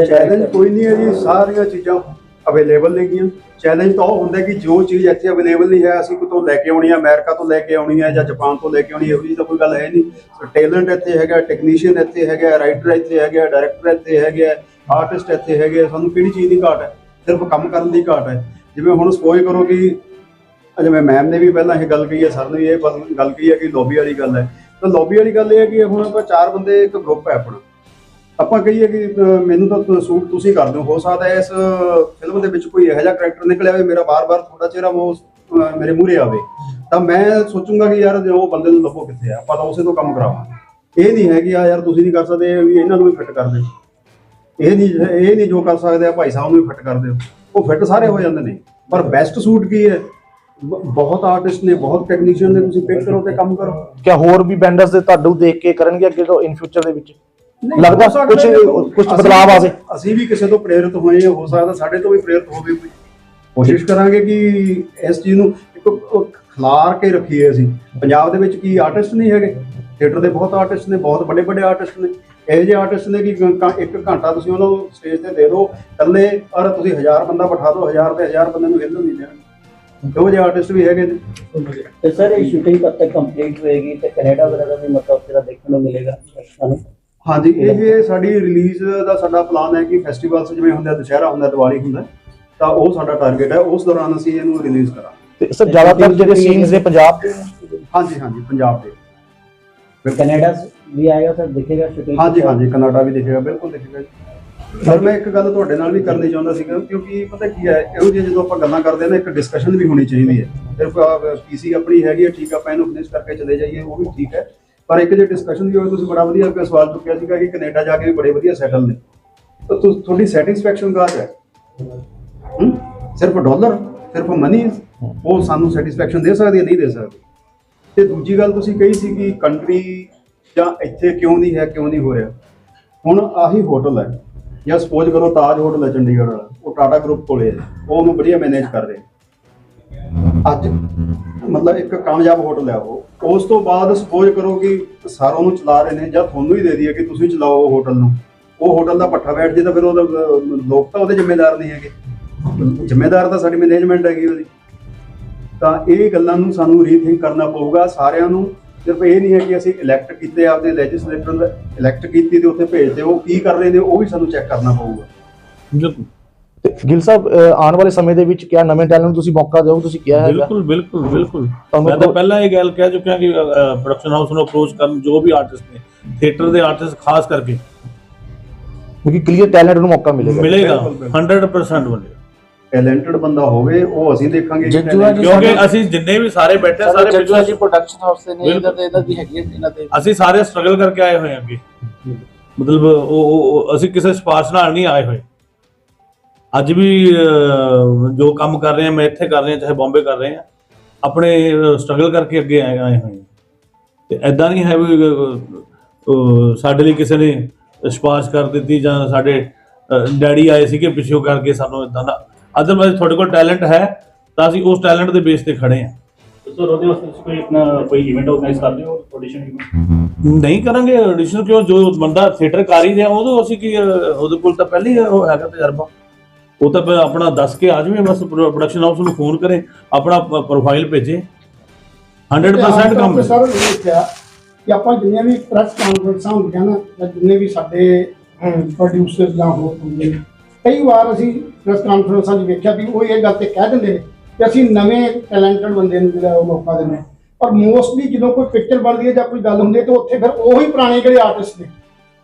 ਚੈਲੰਜ ਕੋਈ ਨਹੀਂ ਹੈ ਜੀ ਸਾਰੀਆਂ ਚੀਜ਼ਾਂ ਅਵੇਲੇਬਲ ਨੇਗੀਆਂ। ਚੈਲੰਜ ਤਾਂ ਉਹ ਹੁੰਦਾ ਕਿ ਜੋ ਚੀਜ਼ ਇੱਥੇ ਅਵੇਲੇਬਲ ਨਹੀਂ ਹੈ ਅਸੀਂ ਕਿਤੋਂ ਲੈ ਕੇ ਆਉਣੀ ਹੈ ਅਮਰੀਕਾ ਤੋਂ ਲੈ ਕੇ ਆਉਣੀ ਹੈ ਜਾਂ ਜਾਪਾਨ ਤੋਂ ਲੈ ਕੇ ਆਉਣੀ ਹੈ ਇਹੋ ਜਿਹੀ ਤਾਂ ਕੋਈ ਗੱਲ ਹੈ ਨਹੀਂ। ਟੈਲੈਂਟ ਇੱਥੇ ਹੈਗਾ ਟੈਕਨੀਸ਼ੀਅਨ ਇੱਥੇ ਹੈਗਾ ਰਾਈਟਰ ਇੱਥੇ ਹੈਗਾ ਡਾਇਰੈਕਟਰ ਇੱਥੇ ਹੈਗਾ ਆਰਟਿਸਟ ਇੱਥੇ ਹੈਗੇ ਆ ਸਾਨੂੰ ਕਿਹੜੀ ਚੀਜ਼ ਦੀ ਘਾਟ ਹੈ? ਸਿਰਫ ਕੰਮ ਕਰਨ ਦੀ ਘਾਟ ਹੈ। ਜਿਵੇਂ ਹੁਣ ਸਪੋਜ਼ ਕਰੋ ਕਿ ਜਿਵੇਂ ਮੈਮ ਨੇ ਵੀ ਪਹਿਲਾਂ ਇਹ ਗੱਲ ਕਹੀ ਹੈ ਸਰ ਨੇ ਵੀ ਇਹ ਗੱਲ- ਗੱਲ ਕਹੀ ਹੈ ਕਿ ਲੌਬੀ ਵਾਲੀ ਗੱਲ ਹੈ। ਤਾਂ ਲੌਬੀ ਵਾਲੀ ਗੱਲ ਇਹ ਹੈ ਕਿ ਹੁਣ ਆਪਾਂ ਚਾਰ ਬੰਦੇ, ਇੱਕ ਗਰੁੱਪ ਹੈ ਆਪਣਾ। ਆਪਾਂ ਕਹੀਏ ਕਿ ਮੈਨੂੰ ਤਾਂ ਸੂਟ ਤੁਸੀਂ ਕਰ ਦਿਓ। ਹੋ ਸਕਦਾ ਇਸ ਫਿਲਮ ਦੇ ਵਿੱਚ ਕੋਈ ਇਹੋ ਜਿਹਾ ਕਰੈਕਟਰ ਨਿਕਲਿਆ ਹੋਵੇ ਮੇਰਾ ਬਾਰ-ਬਾਰ ਤੁਹਾਡਾ ਚਿਹਰਾ ਉਹ ਮੇਰੇ ਮੂਹਰੇ ਆਵੇ। ਤਾਂ ਮੈਂ ਸੋਚੂੰਗਾ ਕਿ ਯਾਰ ਉਹ ਬੰਦੇ ਨੂੰ ਲੱਭੋ ਕਿੱਥੇ ਆ? ਆਪਾਂ ਤਾਂ ਉਸੇ ਤੋਂ ਕੰਮ ਕਰਾਵਾਂਗੇ। ਇਹ ਨਹੀਂ ਹੈ ਕਿ ਆ ਯਾਰ ਤੁਸੀਂ ਨਹੀਂ ਕਰ ਸਕਦੇ ਵੀ ਇਹਨਾਂ ਨੂੰ ਵੀ ਫਿੱਟ ਕਰ ਦਿਓ। ਇਹ ਨਹੀਂ ਇਹ ਨਹੀਂ ਜੋ ਕਰ ਸਕਦੇ, ਆ ਭਾਈ ਸਾਹਿਬ ਨੂੰ ਵੀ ਫਿੱਟ ਕਰ ਦਿਓ। ਉਹ ਫਿੱਟ ਸਾਰੇ ਹੋ ਜਾਂਦੇ ਨੇ। ਪਰ ਬੈਸਟ ਸੂਟ ਕੀ ਹੈ? ਬਹੁਤ ਆਰਟਿਸਟ ਨੇ ਬਹੁਤ ਟੈਕਨੀਸ਼ੀਅਨ ਨੇ ਤੁਸੀਂ ਪਿਕ ਕਰੋ ਤੇ ਕੰਮ ਕਰੋ। ਕਿਆ ਹੋਰ ਵੀ ਬੈਂਡਰਸ ਦੇ ਤੁਹਾਨੂੰ ਦੇਖ ਕੇ ਕਰਨਗੇ ਅੱਗੇ ਤੋਂ ਇਨ ਫਿਊਚਰ ਦੇ ਵਿੱਚ? ਲੱਗਦਾ ਕੁਝ ਕੁਝ ਬਦਲਾਅ ਆਵੇ ਅਸੀਂ ਵੀ ਕਿਸੇ ਤੋਂ ਪ੍ਰੇਰਿਤ ਹੋਏ ਹਾਂ ਹੋ ਸਕਦਾ ਸਾਡੇ ਤੋਂ ਵੀ ਪ੍ਰੇਰਿਤ ਹੋਵੇ ਕੋਈ। ਕੋਸ਼ਿਸ਼ ਕਰਾਂਗੇ ਕਿ ਇਸ ਚੀਜ਼ ਨੂੰ ਇੱਕ ਖਿਲਾਰ ਕੇ ਰੱਖੀਏ ਅਸੀਂ। ਪੰਜਾਬ ਦੇ ਵਿੱਚ ਕੀ ਆਰਟਿਸਟ ਨਹੀਂ ਹੈਗੇ? ਥੀਏਟਰ ਦੇ ਬਹੁਤ ਆਰਟਿਸਟ ਨੇ ਬਹੁਤ ਵੱਡੇ ਵੱਡੇ ਆਰਟਿਸਟ ਨੇ। ਇਹੋ ਜਿਹੇ ਆਰਟਿਸਟ ਨੇ ਕਿ ਇੱਕ ਘੰਟਾ ਤੁਸੀਂ ਉਹਨਾਂ ਨੂੰ ਸਟੇਜ ਤੇ ਦੇ ਦਿਓ। ਇਕੱਲੇ ਔਰ ਤੁਸੀਂ ਹਜ਼ਾਰ ਬੰਦਾ ਬਿਠਾ ਦਿਓ ਹਜ਼ਾਰ ਤੇ ਹਜ਼ਾਰ ਬੰਦੇ ਨੂੰ ਹਿੱਲਣ ਨਹੀਂ ਦੇਣਗੇ। ਇਹੋ ਜਿਹੇ ਆਰਟਿਸਟ ਵੀ ਹੈਗੇ ਨੇ। ਤੇ ਸਰ ਇਹ ਸ਼ੂਟਿੰਗ ਕਦ ਤੱਕ ਕੰਪਲੀਟ ਹੋਏਗੀ ਤੇ ਕੈਨੇਡਾ ਵਗੈਰਾ ਦਾ ਵੀ ਮਤਲਬ ਤੇਰਾ ਦੇਖਣ ਨੂੰ ਮਿਲੇਗਾ? ਸਾਨੂੰ ਹਾਂਜੀ ਇਹ ਸਾਡੀ ਰਿਲੀਜ਼ ਦਾ ਸਾਡਾ ਪਲਾਨ ਹੈ ਕਿ ਫੈਸਟੀਵਲਸ ਜਿਵੇਂ ਹੁੰਦਾ ਦੁਸ਼ਹਿਰਾ ਹੁੰਦਾ ਦੀਵਾਲੀ ਹੁੰਦਾ ਤਾਂ ਉਹ ਸਾਡਾ ਟਾਰਗੇਟ ਹੈ। ਉਸ ਦੌਰਾਨ ਅਸੀਂ ਇਹਨੂੰ ਰਿਲੀਜ਼ ਕਰਾਂਗੇ। ਤੇ ਸਰ ਜ਼ਿਆਦਾਤਰ ਜਿਹੜੇ ਸੀਨਸ ਨੇ ਪੰਜਾਬ ਦੇ? ਹਾਂਜੀ ਹਾਂਜੀ ਪੰਜਾਬ ਦੇ। ਕੈਨੇਡਾ ਵੀ ਆਏਗਾ ਸਰ ਦਿਖੇਗਾ ਸ਼ੂਟਿੰਗ ਹਾਂਜੀ ਹਾਂਜੀ ਕਨਾਡਾ ਵੀ ਦਿਖੇਗਾ ਬਿਲਕੁਲ ਦਿਖੇਗਾ ਸਰ, ਮੈਂ ਇੱਕ ਗੱਲ ਤੁਹਾਡੇ ਨਾਲ ਵੀ ਕਰਨੀ ਚਾਹੁੰਦਾ ਸੀਗਾ, ਕਿਉਂਕਿ ਪਤਾ ਕੀ ਹੈ, ਇਹੋ ਜਿਹੀ ਜਦੋਂ ਆਪਾਂ ਗੱਲਾਂ ਕਰਦੇ ਹਾਂ ਨਾ, ਇੱਕ ਡਿਸਕਸ਼ਨ ਵੀ ਹੋਣੀ ਚਾਹੀਦੀ ਹੈ। ਸਿਰਫ ਪੀਸੀ ਆਪਣੀ ਹੈਗੀ ਹੈ, ਠੀਕ ਆਪਾਂ ਇਹਨੂੰ ਫਿਨਿਸ਼ ਕਰਕੇ ਚਲੇ ਜਾਈਏ, ਉਹ ਵੀ ਠੀਕ ਹੈ। ਪਰ ਇੱਕ ਜੇ ਡਿਸਕਸ਼ਨ ਵੀ ਹੋਵੇ, ਤੁਸੀਂ ਬੜਾ ਵਧੀਆ ਇੱਕ ਸਵਾਲ ਚੁੱਕਿਆ ਸੀਗਾ ਕਿ ਕੈਨੇਡਾ ਜਾ ਕੇ ਵੀ ਬੜੇ ਵਧੀਆ ਸੈਟਲ ਨੇ। ਤਾਂ ਤੁਹਾਡੀ ਸੈਟੀਸਫੈਕਸ਼ਨ ਕਾਹਦ ਹੈ? ਸਿਰਫ ਡਾਲਰ ਸਿਰਫ ਮਨੀ ਉਹ ਸਾਨੂੰ ਸੈਟੀਸਫੈਕਸ਼ਨ ਦੇ ਸਕਦੀ ਹੈ, ਨਹੀਂ ਦੇ ਸਕਦੀ? ਤੇ ਦੂਜੀ ਗੱਲ ਤੁਸੀਂ ਕਹੀ ਸੀ ਕਿ ਕੰਟਰੀ ਜਾਂ ਇੱਥੇ ਕਿਉਂ ਨਹੀਂ ਹੈ, ਕਿਉਂ ਨਹੀਂ ਹੋ ਰਿਹਾ? ਹੁਣ ਆਹੀ ਹੋਟਲ ਹੈ ਜਾਂ ਸਪੋਜ਼ ਕਰੋ ਤਾਜ ਹੋਟਲ ਹੈ ਚੰਡੀਗੜ੍ਹ ਵਾਲਾ, ਉਹ ਟਾਟਾ ਗਰੁੱਪ ਕੋਲੇ ਹੈ। ਉਹ ਉਹਨੂੰ ਵਧੀਆ ਮੈਨੇਜ ਕਰ ਰਹੇ ਅੱਜ ਮਤਲਬ ਇੱਕ ਕਾਮਯਾਬ ਹੋਟਲ ਹੈ ਉਹ। ਉਸ ਤੋਂ ਬਾਅਦ ਸਪੋਜ਼ ਕਰੋ ਕਿ ਸਾਰਾ ਉਹਨੂੰ ਚਲਾ ਰਹੇ ਨੇ ਜਾਂ ਤੁਹਾਨੂੰ ਹੀ ਦੇ ਦਈਏ ਕਿ ਤੁਸੀਂ ਚਲਾਓ ਉਹ ਹੋਟਲ ਨੂੰ। ਉਹ ਹੋਟਲ ਦਾ ਪੱਠਾ ਬੈਠ ਜੇ ਤਾਂ ਫਿਰ ਉਹਦਾ ਲੋਕ ਤਾਂ ਉਹਦੇ ਜ਼ਿੰਮੇਦਾਰ ਨਹੀਂ ਹੈਗੇ। ਜ਼ਿੰਮੇਦਾਰ ਤਾਂ ਸਾਡੀ ਮੈਨੇਜਮੈਂਟ ਹੈਗੀ ਉਹਦੀ। ਤਾਂ ਇਹ ਗੱਲਾਂ ਨੂੰ ਸਾਨੂੰ ਰੀਥਿੰਕ ਕਰਨਾ ਪਊਗਾ ਸਾਰਿਆਂ ਨੂੰ। ਸਿਰਫ ਇਹ ਨਹੀਂ ਹੈ ਕਿ ਅਸੀਂ ਇਲੈਕਟ ਕੀਤੇ ਆਪਦੇ ਲੈਜਿਸਲੇਟਰ ਇਲੈਕਟ ਕੀਤੀ ਤੇ ਉੱਥੇ ਭੇਜਦੇ ਉਹ ਕੀ ਕਰ ਰਹੇ ਨੇ ਉਹ ਵੀ ਸਾਨੂੰ ਚੈੱਕ ਕਰਨਾ ਪਊਗਾ। ਬਿਲਕੁਲ। ਤੇ ਗਿਲ ਸਾਹਿਬ ਆਉਣ ਵਾਲੇ ਸਮੇਂ ਦੇ ਵਿੱਚ ਕਿਆ ਨਵੇਂ ਟੈਲੈਂਟ ਨੂੰ ਤੁਸੀਂ ਮੌਕਾ ਦਿਓ ਤੁਸੀਂ ਕਿਹਾ ਹੈਗਾ? ਬਿਲਕੁਲ ਬਿਲਕੁਲ ਬਿਲਕੁਲ। ਮੈਂ ਤਾਂ ਪਹਿਲਾਂ ਇਹ ਗੱਲ ਕਹਿ ਚੁੱਕਿਆ ਕਿ ਪ੍ਰੋਡਕਸ਼ਨ ਹਾਊਸ ਨੂੰ ਅਪਰੋਚ ਕਰਨ ਜੋ ਵੀ ਆਰਟਿਸਟ ਨੇ ਥੀਏਟਰ ਦੇ ਆਰਟਿਸਟ ਖਾਸ ਕਰਕੇ। ਕਿਉਂਕਿ ਕਲੀਅਰ ਟੈਲੈਂਟ ਨੂੰ ਮੌਕਾ ਮਿਲੇਗਾ। ਮਿਲੇਗਾ ਬਿਲਕੁਲ, ਬਿਲਕੁਲ। 100% ਮਿਲੇਗਾ। ਟੈਲੈਂਟਡ ਬੰਦਾ ਹੋਵੇ ਉਹ ਅਸੀਂ ਦੇਖਾਂਗੇ ਕਿ ਜੱਜੂਆ ਜੀ ਕਿਉਂਕਿ ਸਾਡੇ- ਅਸੀਂ ਜਿੰਨੇ ਵੀ ਸਾਰੇ ਬੈਠੇ ਆ, ਸਾਰੇ ਸਾਰੇ ਜੱਜੂਆ ਜੀ ਪ੍ਰੋਡਕਸ਼ਨ ਹਾਊਸ ਦੇ ਨੇ। ਇਹਨਾਂ ਤੇ ਇਹਨਾਂ ਦੀ ਹੈਗੀ ਹੈ ਇਹਨਾਂ ਤੇ ਅਸੀਂ ਸਾਰੇ ਸਟਰਗਲ ਕਰਕੇ ਆਏ ਹੋਏ ਅੱਗੇ। ਮਤਲਬ ਉਹ- ਉਹ ਉਹ- ਅਸੀਂ ਕਿਸੇ ਸਿਫਾਰਿਸ਼ ਨਾਲ ਨਹੀਂ ਆਏ ਹੋਏ। ਅੱਜ ਵੀ ਅਹ, ਜੋ ਕੰਮ ਕਰ ਰਹੇ ਹਾਂ ਮੈਂ ਇੱਥੇ ਕਰ ਰਿਹਾ ਚਾਹੇ ਬੰਬੇ ਕਰ ਰਹੇ ਹਾਂ ਆਪਣੇ ਸਟਰਗਲ ਕਰਕੇ ਅੱਗੇ ਆਏ ਆਏ ਹੋਏ ਹਾਂ ਤੇ ਐਦਾਂ ਨਹੀਂ ਹੈ ਵੀ ਅਹ, ਅਹ, ਸਾਡੇ ਲਈ ਕਿਸੇ ਨੇ ਸਿਫਾਰਿਸ਼ ਕਰ ਦਿੱਤੀ ਜਾਂ ਸਾਡੇ ਡੈਡੀ ਆਏ ਸੀਗੇ ਪਿੱਛੋਂ ਕਰਕੇ ਸਾਨੂੰ ਇਦਾਂ ਦਾ ਅਦਰਵਾਈਜ਼ ਤੁਹਾਡੇ ਕੋਲ ਟੈਲੈਂਟ ਹੈ ਤਾਂ ਅਸੀਂ ਉਸ ਟੈਲੈਂਟ ਦੇ ਬੇਸ ਤੇ ਖੜੇ ਹਾਂ। ਸਰ ਉਹਦੇ ਵਾਸਤੇ ਤੁਸੀਂ ਕੋਈ ਆਪਣਾ ਕੋਈ ਇਵੈਂਟ ਆਰਗੇਨਾਈਜ਼ ਕਰਦੇ ਹੋ ਆਡੀਸ਼ਨ ਇਵੈਂਟ ਨਹੀਂ ਕਰਾਂਗੇ ਐਡੀਸ਼ਨਲ ਕਿਉਂ? ਜੋ ਬੰਦਾ ਥੀਏਟਰ ਕਰ ਹੀ ਰਿਹਾ ਉਹਦੋਂ ਅਸੀਂ ਕੀ ਉਹਦੇ ਕੋਲ ਤਾਂ ਪਹਿਲੇ ਹੀ ਉਹ ਹੈਗਾ ਤਜਰਬਾ। ਉਹ ਤਾਂ ਆਪਣਾ ਦੱਸ ਕੇ ਆ ਜਾਵੇ ਬਸ ਪ੍ਰੋਡਕਸ਼ਨ ਹਾਊਸ ਨੂੰ ਫੋਨ ਕਰੇ ਆਪਣਾ ਪ੍ਰੋਫਾਈਲ ਭੇਜੇ। 100% ਕੰਮ ਹੈ। ਸਰ ਇਹ ਕਿਹਾ ਕਿ ਆਪਾਂ ਜਿੰਨੀਆਂ ਵੀ ਪ੍ਰੈਸ ਕਾਨਫਰੰਸਾਂ ਹੁੰਦੀਆਂ ਨਾ ਜਿੰਨੇ ਵੀ ਸਾਡੇ ਪ੍ਰੋਡਿਊਸਰ ਜਾਂ ਹੋਰ ਹੁੰਦੇ ਕਈ ਵਾਰ ਅਸੀਂ ਪ੍ਰੈਸ ਕਾਨਫਰੰਸਾਂ 'ਚ ਵੇਖਿਆ ਵੀ ਉਹ ਇਹ ਗੱਲ ਤੇ ਕਹਿ ਦਿੰਦੇ ਨੇ ਕਿ ਅਸੀਂ ਨਵੇਂ ਟੈਲੈਂਟਡ ਬੰਦੇ ਨੂੰ ਜਿਹੜਾ ਉਹ ਮੌਕਾ ਦਿੰਦੇ ਹਾਂ। ਪਰ ਮੋਸਟਲੀ ਜਦੋਂ ਕੋਈ ਪਿਕਚਰ ਬਣਦੀ ਹੈ ਜਾਂ ਕੋਈ ਗੱਲ ਹੁੰਦੀ ਹੈ ਤੇ ਉੱਥੇ ਫਿਰ ਉਹੀ ਪੁਰਾਣੇ ਜਿਹੜੇ ਆਰਟਿਸਟ ਨੇ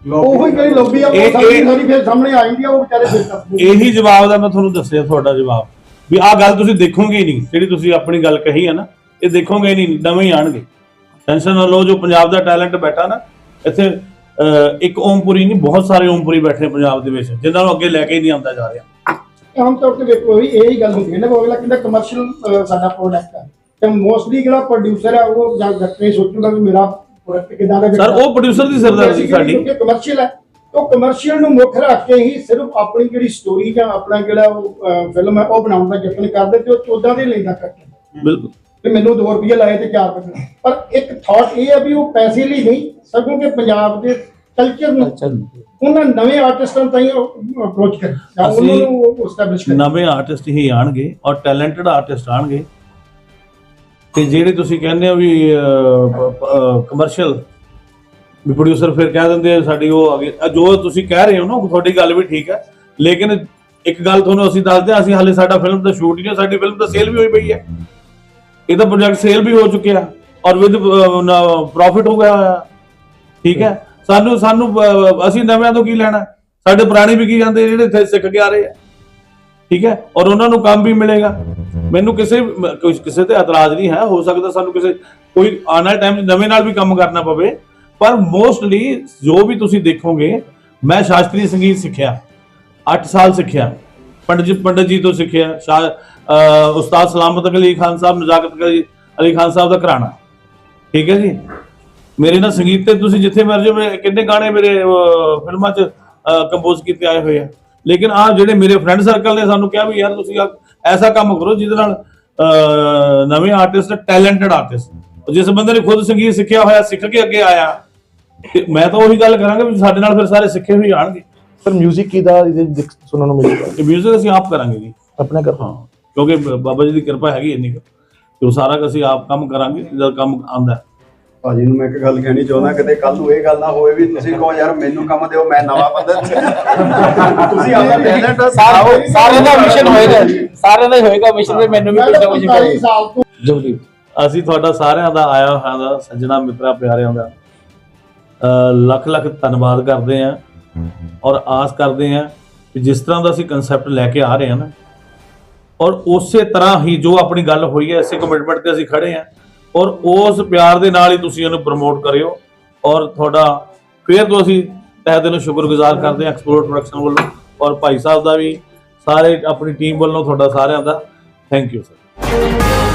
ਉਹੀ ਜਿਹੜੀ ਲੌਬੀ ਆ ਉਹ ਸਾਰੀ ਫਿਰ ਸਾਹਮਣੇ ਆ ਜਾਂਦੀ ਆ ਉਹ ਵਿਚਾਰੇ ਫਿਰ ਨੇ। ਇਹੀ ਜਵਾਬ ਦਾ ਮੈਂ ਤੁਹਾਨੂੰ ਦੱਸਿਆ ਤੁਹਾਡਾ ਜਵਾਬ ਵੀ ਆਹ ਗੱਲ ਤੁਸੀਂ ਦੇਖੋਗੇ ਨਹੀਂ ਜਿਹੜੀ ਤੁਸੀਂ ਆਪਣੀ ਗੱਲ ਕਹੀ ਹੈ ਨਾ ਇਹ ਦੇਖੋਗੇ ਨਹੀਂ ਨਵੇਂ ਹੀ ਆਣਗੇ ਟੈਨਸ਼ਨ ਨਾ ਲਓ ਜੋ ਪੰਜਾਬ ਦਾ ਟੈਲੈਂਟ ਬੈਠਾ ਨਾ ਇੱਥੇ ਇੱਕ ਓਮਪੁਰੀ ਨਹੀਂ ਬਹੁਤ ਸਾਰੇ ਓਮਪੁਰੀ ਬੈਠੇ ਪੰਜਾਬ ਦੇ ਵਿੱਚ ਜਿਨ੍ਹਾਂ ਨੂੰ ਅੱਗੇ ਲੈ ਕੇ ਹੀ ਨਹੀਂ ਆਉਂਦਾ ਜਾ ਰਿਹਾ। ਆਮ ਤੌਰ ਤੇ ਵੇਖੋ ਵੀ ਇਹ ਹੀ ਗੱਲ ਹੁੰਦੀ ਹੈ ਨਾ ਵੀ ਅਗਲਾ ਕਹਿੰਦਾ ਕਮਰਸ਼ੀਅਲ ਸਾਡਾ ਪ੍ਰੋਡਕਟ ਹੈ। ਤੇ ਮੋਸਟਲੀ ਜਿਹੜਾ ਪ੍ਰੋਡਿਊਸਰ ਹੈ ਉਹ ਜਾਂ ਜੱਟੇ ਸੋਚੂਗਾ ਵੀ ਮੇਰਾ ਪ੍ਰੋਡਕਟ ਕਿਦਾਂ ਦਾ ਸਰ ਉਹ ਪ੍ਰੋਡਿਊਸਰ ਦੀ ਸਰਦਾਰੀ ਸਾਡੀ। ਕਮਰਸ਼ੀਅਲ ਹੈ ਉਹ ਕਮਰਸ਼ੀਅਲ ਨੂੰ ਮੁੱਖ ਰੱਖ ਕੇ ਹੀ ਸਿਰਫ ਆਪਣੀ ਜਿਹੜੀ ਸਟੋਰੀ ਜਾਂ ਆਪਣਾ ਜਿਹੜਾ ਉਹ ਫਿਲਮ ਹੈ ਉਹ ਬਣਾਉਣ ਦਾ ਯਤਨ ਕਰਦੇ ਤੇ ਉਹ ਚੋਦਾਂ ਦੇ ਲੈਂਦਾ ਕਰਕੇ ਬਿਲਕੁਲ। ਤੇ ਮੈਨੂੰ 2 ਰੁਪਏ ਲਾਏ ਤੇ 4 ਰੁਪਏ ਪਰ ਇੱਕ ਥਾਟ ਇਹ ਹੈ ਵੀ ਉਹ ਪੈਸੇ ਲਈ ਨਹੀਂ ਸਗੋਂ ਕਿ ਪੰਜਾਬ ਦੇ ਕਲਚਰ ਨੂੰ ਉਹਨਾਂ ਨਵੇਂ ਆਰਟਿਸਟਾਂ ਤਾਈਂ ਅਪਰੋਚ ਕਰ ਉਹਨਾਂ ਨੂੰ ਸਟੈਬਲਿਸ਼ ਕਰ। ਨਵੇਂ ਆਰਟਿਸਟ ਹੀ ਆਣਗੇ ਔਰ ਟੈਲੈਂਟਡ ਆਰਟਿਸਟ ਆਣਗੇ। ਤੇ ਜਿਹੜੇ ਤੁਸੀਂ ਕਹਿੰਦੇ ਹੋ ਵੀ ਕਮਰਸ਼ੀਅਲ ਵੀ ਪ੍ਰੋਡਿਊਸਰ ਫਿਰ ਕਹਿ ਦਿੰਦੇ ਆ ਸਾਡੀ ਉਹ ਆ ਗਈ। ਜੋ ਤੁਸੀਂ ਕਹਿ ਰਹੇ ਹੋ ਨਾ ਤੁਹਾਡੀ ਗੱਲ ਵੀ ਠੀਕ ਹੈ। ਲੇਕਿਨ ਇੱਕ ਗੱਲ ਤੁਹਾਨੂੰ ਅਸੀਂ ਦੱਸਦੇ ਹਾਂ ਅਸੀਂ ਹਾਲੇ ਸਾਡਾ ਫਿਲਮ ਦਾ ਸ਼ੂਟ ਨਹੀਂ ਸਾਡੀ ਫਿਲਮ ਤਾਂ ਸੇਲ ਵੀ ਹੋਈ ਪਈ ਹੈ। ਇਹਦਾ ਪ੍ਰੋਜੈਕਟ ਸੇਲ ਵੀ ਹੋ ਚੁੱਕਿਆ ਔਰ ਵਿਦ ਪ੍ਰੋਫਿਟ ਹੋ ਗਿਆ ਹੋਇਆ। ਠੀਕ ਹੈ? ਸਾਨੂੰ ਸਾਨੂੰ ਅਹ, ਅਸੀਂ ਨਵਿਆਂ ਤੋਂ ਕੀ ਲੈਣਾ? ਸਾਡੇ ਪੁਰਾਣੇ ਵੀ ਕੀ ਜਾਂਦੇ ਜਿਹੜੇ ਇੱਥੇ ਸਿੱਖ ਕੇ ਆ ਰਹੇ ਆ। ਠੀਕ ਹੈ? ਔਰ ਉਹਨਾਂ ਨੂੰ ਕੰਮ ਵੀ ਮਿਲੇਗਾ। ਮੈਨੂੰ ਕਿਸੇ ਮ- ਕੁਛ- ਕਿਸੇ ਤੇ ਇਤਰਾਜ਼ ਨਹੀਂ ਹੈ। ਹੋ ਸਕਦਾ ਸਾਨੂੰ ਕਿਸੇ ਕੋਈ ਆਉਣ ਵਾਲੇ ਟਾਈਮ 'ਚ ਨਵੇਂ ਨਾਲ ਵੀ ਕੰਮ ਕਰਨਾ ਪਵੇ। ਪਰ ਮੋਸਟਲੀ ਜੋ ਵੀ ਤੁਸੀਂ ਦੇਖੋਗੇ ਮੈਂ ਸ਼ਾਸਤਰੀ ਸੰਗੀਤ ਸਿੱਖਿਆ। 8 ਸਾਲ ਸਿੱਖਿਆ। ਪੰਡਿਤ ਜੀ ਪੰਡਿਤ ਜੀ ਤੋਂ ਸਿੱਖਿਆ। ਸ਼ਾ- ਉਸਤਾਦ ਸਲਾਮਤ ਅਲੀ ਖਾਨ ਸਾਹਿਬ ਨਜ਼ਾਕਤ ਅਲੀ ਅਲੀ ਖਾਨ ਸਾਹਿਬ ਦਾ ਘਰਾਣਾ। ਠੀਕ ਹੈ ਜੀ? ਮੇਰੇ ਨਾਲ ਸੰਗੀਤ ਤੇ ਤੁਸੀਂ ਜਿੱਥੇ ਮਰਜ਼ੀ ਮੇਰੇ ਕਿੰਨੇ ਗਾਣੇ ਮੇਰੇ ਫਿਲਮਾਂ 'ਚ ਕੰਪੋਜ਼ ਕੀਤੇ ਆਏ ਹੋਏ ਆ। ਲੇਕਿਨ ਆ ਜਿਹੜੇ ਮੇਰੇ ਫਰੈਂਡ ਸਰਕਲ ਨੇ ਸਾਨੂੰ ਕਿਹਾ ਵੀ ਯਾਰ ਤੁਸੀਂ ਐਸਾ ਕੰਮ ਕਰੋ ਜਿਹਦੇ ਨਾਲ ਨਵੇਂ ਆਰਟਿਸਟ ਟੈਲੈਂਟਡ ਆਰਟਿਸਟ ਜਿਸ ਬੰਦੇ ਨੇ ਖੁਦ ਸੰਗੀਤ ਸਿੱਖਿਆ ਹੋਇਆ ਸਿੱਖ ਕੇ ਅੱਗੇ ਆਇਆ ਮੈਂ ਤਾਂ ਉਹੀ ਗੱਲ ਕਰਾਂਗਾ ਵੀ ਸਾਡੇ ਨਾਲ ਫਿਰ ਸਾਰੇ ਸਿੱਖੇ ਹੋਏ ਆਣਗੇ ਸਰ 뮤직 ਕੀ ਦਾ ਸੁਣਨ ਨੂੰ ਮਿਲੇਗਾ? ਇਹ ਮਿਊਜ਼ਿਕ ਅਸੀਂ ਆਪ ਕਰਾਂਗੇ ਜੀ। ਆਪਣੇ ਘਰ ਹਾਂ। ਕਿਉਂਕਿ ਬਾਬਾ ਜੀ ਦੀ ਕਿਰਪਾ ਹੈਗੀ ਇੰਨੀ ਕੁ। ਤੇ ਉਹ ਸਾਰਾ ਕੁ ਅਸੀਂ ਆਪ ਕੰਮ ਕਰਾਂਗੇ ਜਦ ਕੰਮ ਆਂਦਾ ਹੈ। ਭਾਜੀ ਨੂੰ ਮੈਂ ਇੱਕ ਗੱਲ ਕਹਿਣੀ ਚਾਹੁੰਦਾ ਕਿਤੇ ਕੱਲ ਨੂੰ ਇਹ ਗੱਲ ਨਾ ਹੋਵੇ ਵੀ ਤੁਸੀਂ ਕਹੋ ਯਾਰ ਮੈਨੂੰ ਕੰਮ ਦਿਓ ਮੈਂ ਨਵਾਂ ਬੰਦਾ ਤੁਸੀਂ ਆਪਣਾ ਟੈਲੈਂਟ ਸਾਰੇ ਸਾਰਿਆਂ ਦਾ ਮਿਸ਼ਨ ਹੋਏਗਾ ਸਾਰਿਆਂ ਦਾ ਹੀ ਹੋਏਗਾ ਮਿਸ਼ਨ ਵੀ ਮੈਨੂੰ ਵੀ ਕੁਝ ਨਾ ਤਾਂ ਕੁਝ 45 ਸਾਲ ਤੋਂ ਜਗਦੀਪ ਅਸੀਂ ਤੁਹਾਡਾ ਸਾਰਿਆਂ ਦਾ ਆਇਆ ਹੋਇਆ ਦਾ ਸੱਜਣਾ ਮਿੱਤਰਾ ਪਿਆਰਿਆਂ ਦਾ ਅ, ਲੱਖ ਲੱਖ ਧੰਨਵਾਦ ਕਰਦੇ ਆਂ ਔਰ ਆਸ ਕਰਦੇ ਆਂ ਕਿ ਜਿਸ ਤਰ੍ਹਾਂ ਦਾ ਅਸੀਂ ਕਨਸੈਪਟ ਲੈ ਕੇ ਆ ਰਹੇ ਹਾਂ ਨਾ ਔਰ ਉਸੇ ਤਰ੍ਹਾਂ ਹੀ ਜੋ ਆਪਣੀ ਗੱਲ ਹੋਈ ਹੈ, ਇਸੇ ਕਮਿਟਮੈਂਟ ਤੇ ਅਸੀਂ ਖੜੇ ਆਂ ਔਰ ਉਸ ਪਿਆਰ ਦੇ ਨਾਲ ਹੀ ਤੁਸੀਂ ਇਹਨੂੰ ਪ੍ਰਮੋਟ ਕਰਿਓ। ਔਰ ਤੁਹਾਡਾ ਫਿਰ ਤੋਂ ਅਸੀਂ ਤਹਿ ਦਿਲੋਂ ਸ਼ੁਕਰਗੁਜ਼ਾਰ ਕਰਦੇ ਹਾਂ ਐਕਸਪੋਰਟ ਪ੍ਰੋਡਕਸ਼ਨ ਵੱਲੋਂ। ਔਰ ਭਾਈ ਸਾਹਿਬ ਦਾ ਵੀ, ਸਾਰੇ ਆਪਣੀ ਟੀਮ ਵੱਲੋਂ ਤੁਹਾਡਾ ਸਾਰਿਆਂ ਦਾ। Thank you sir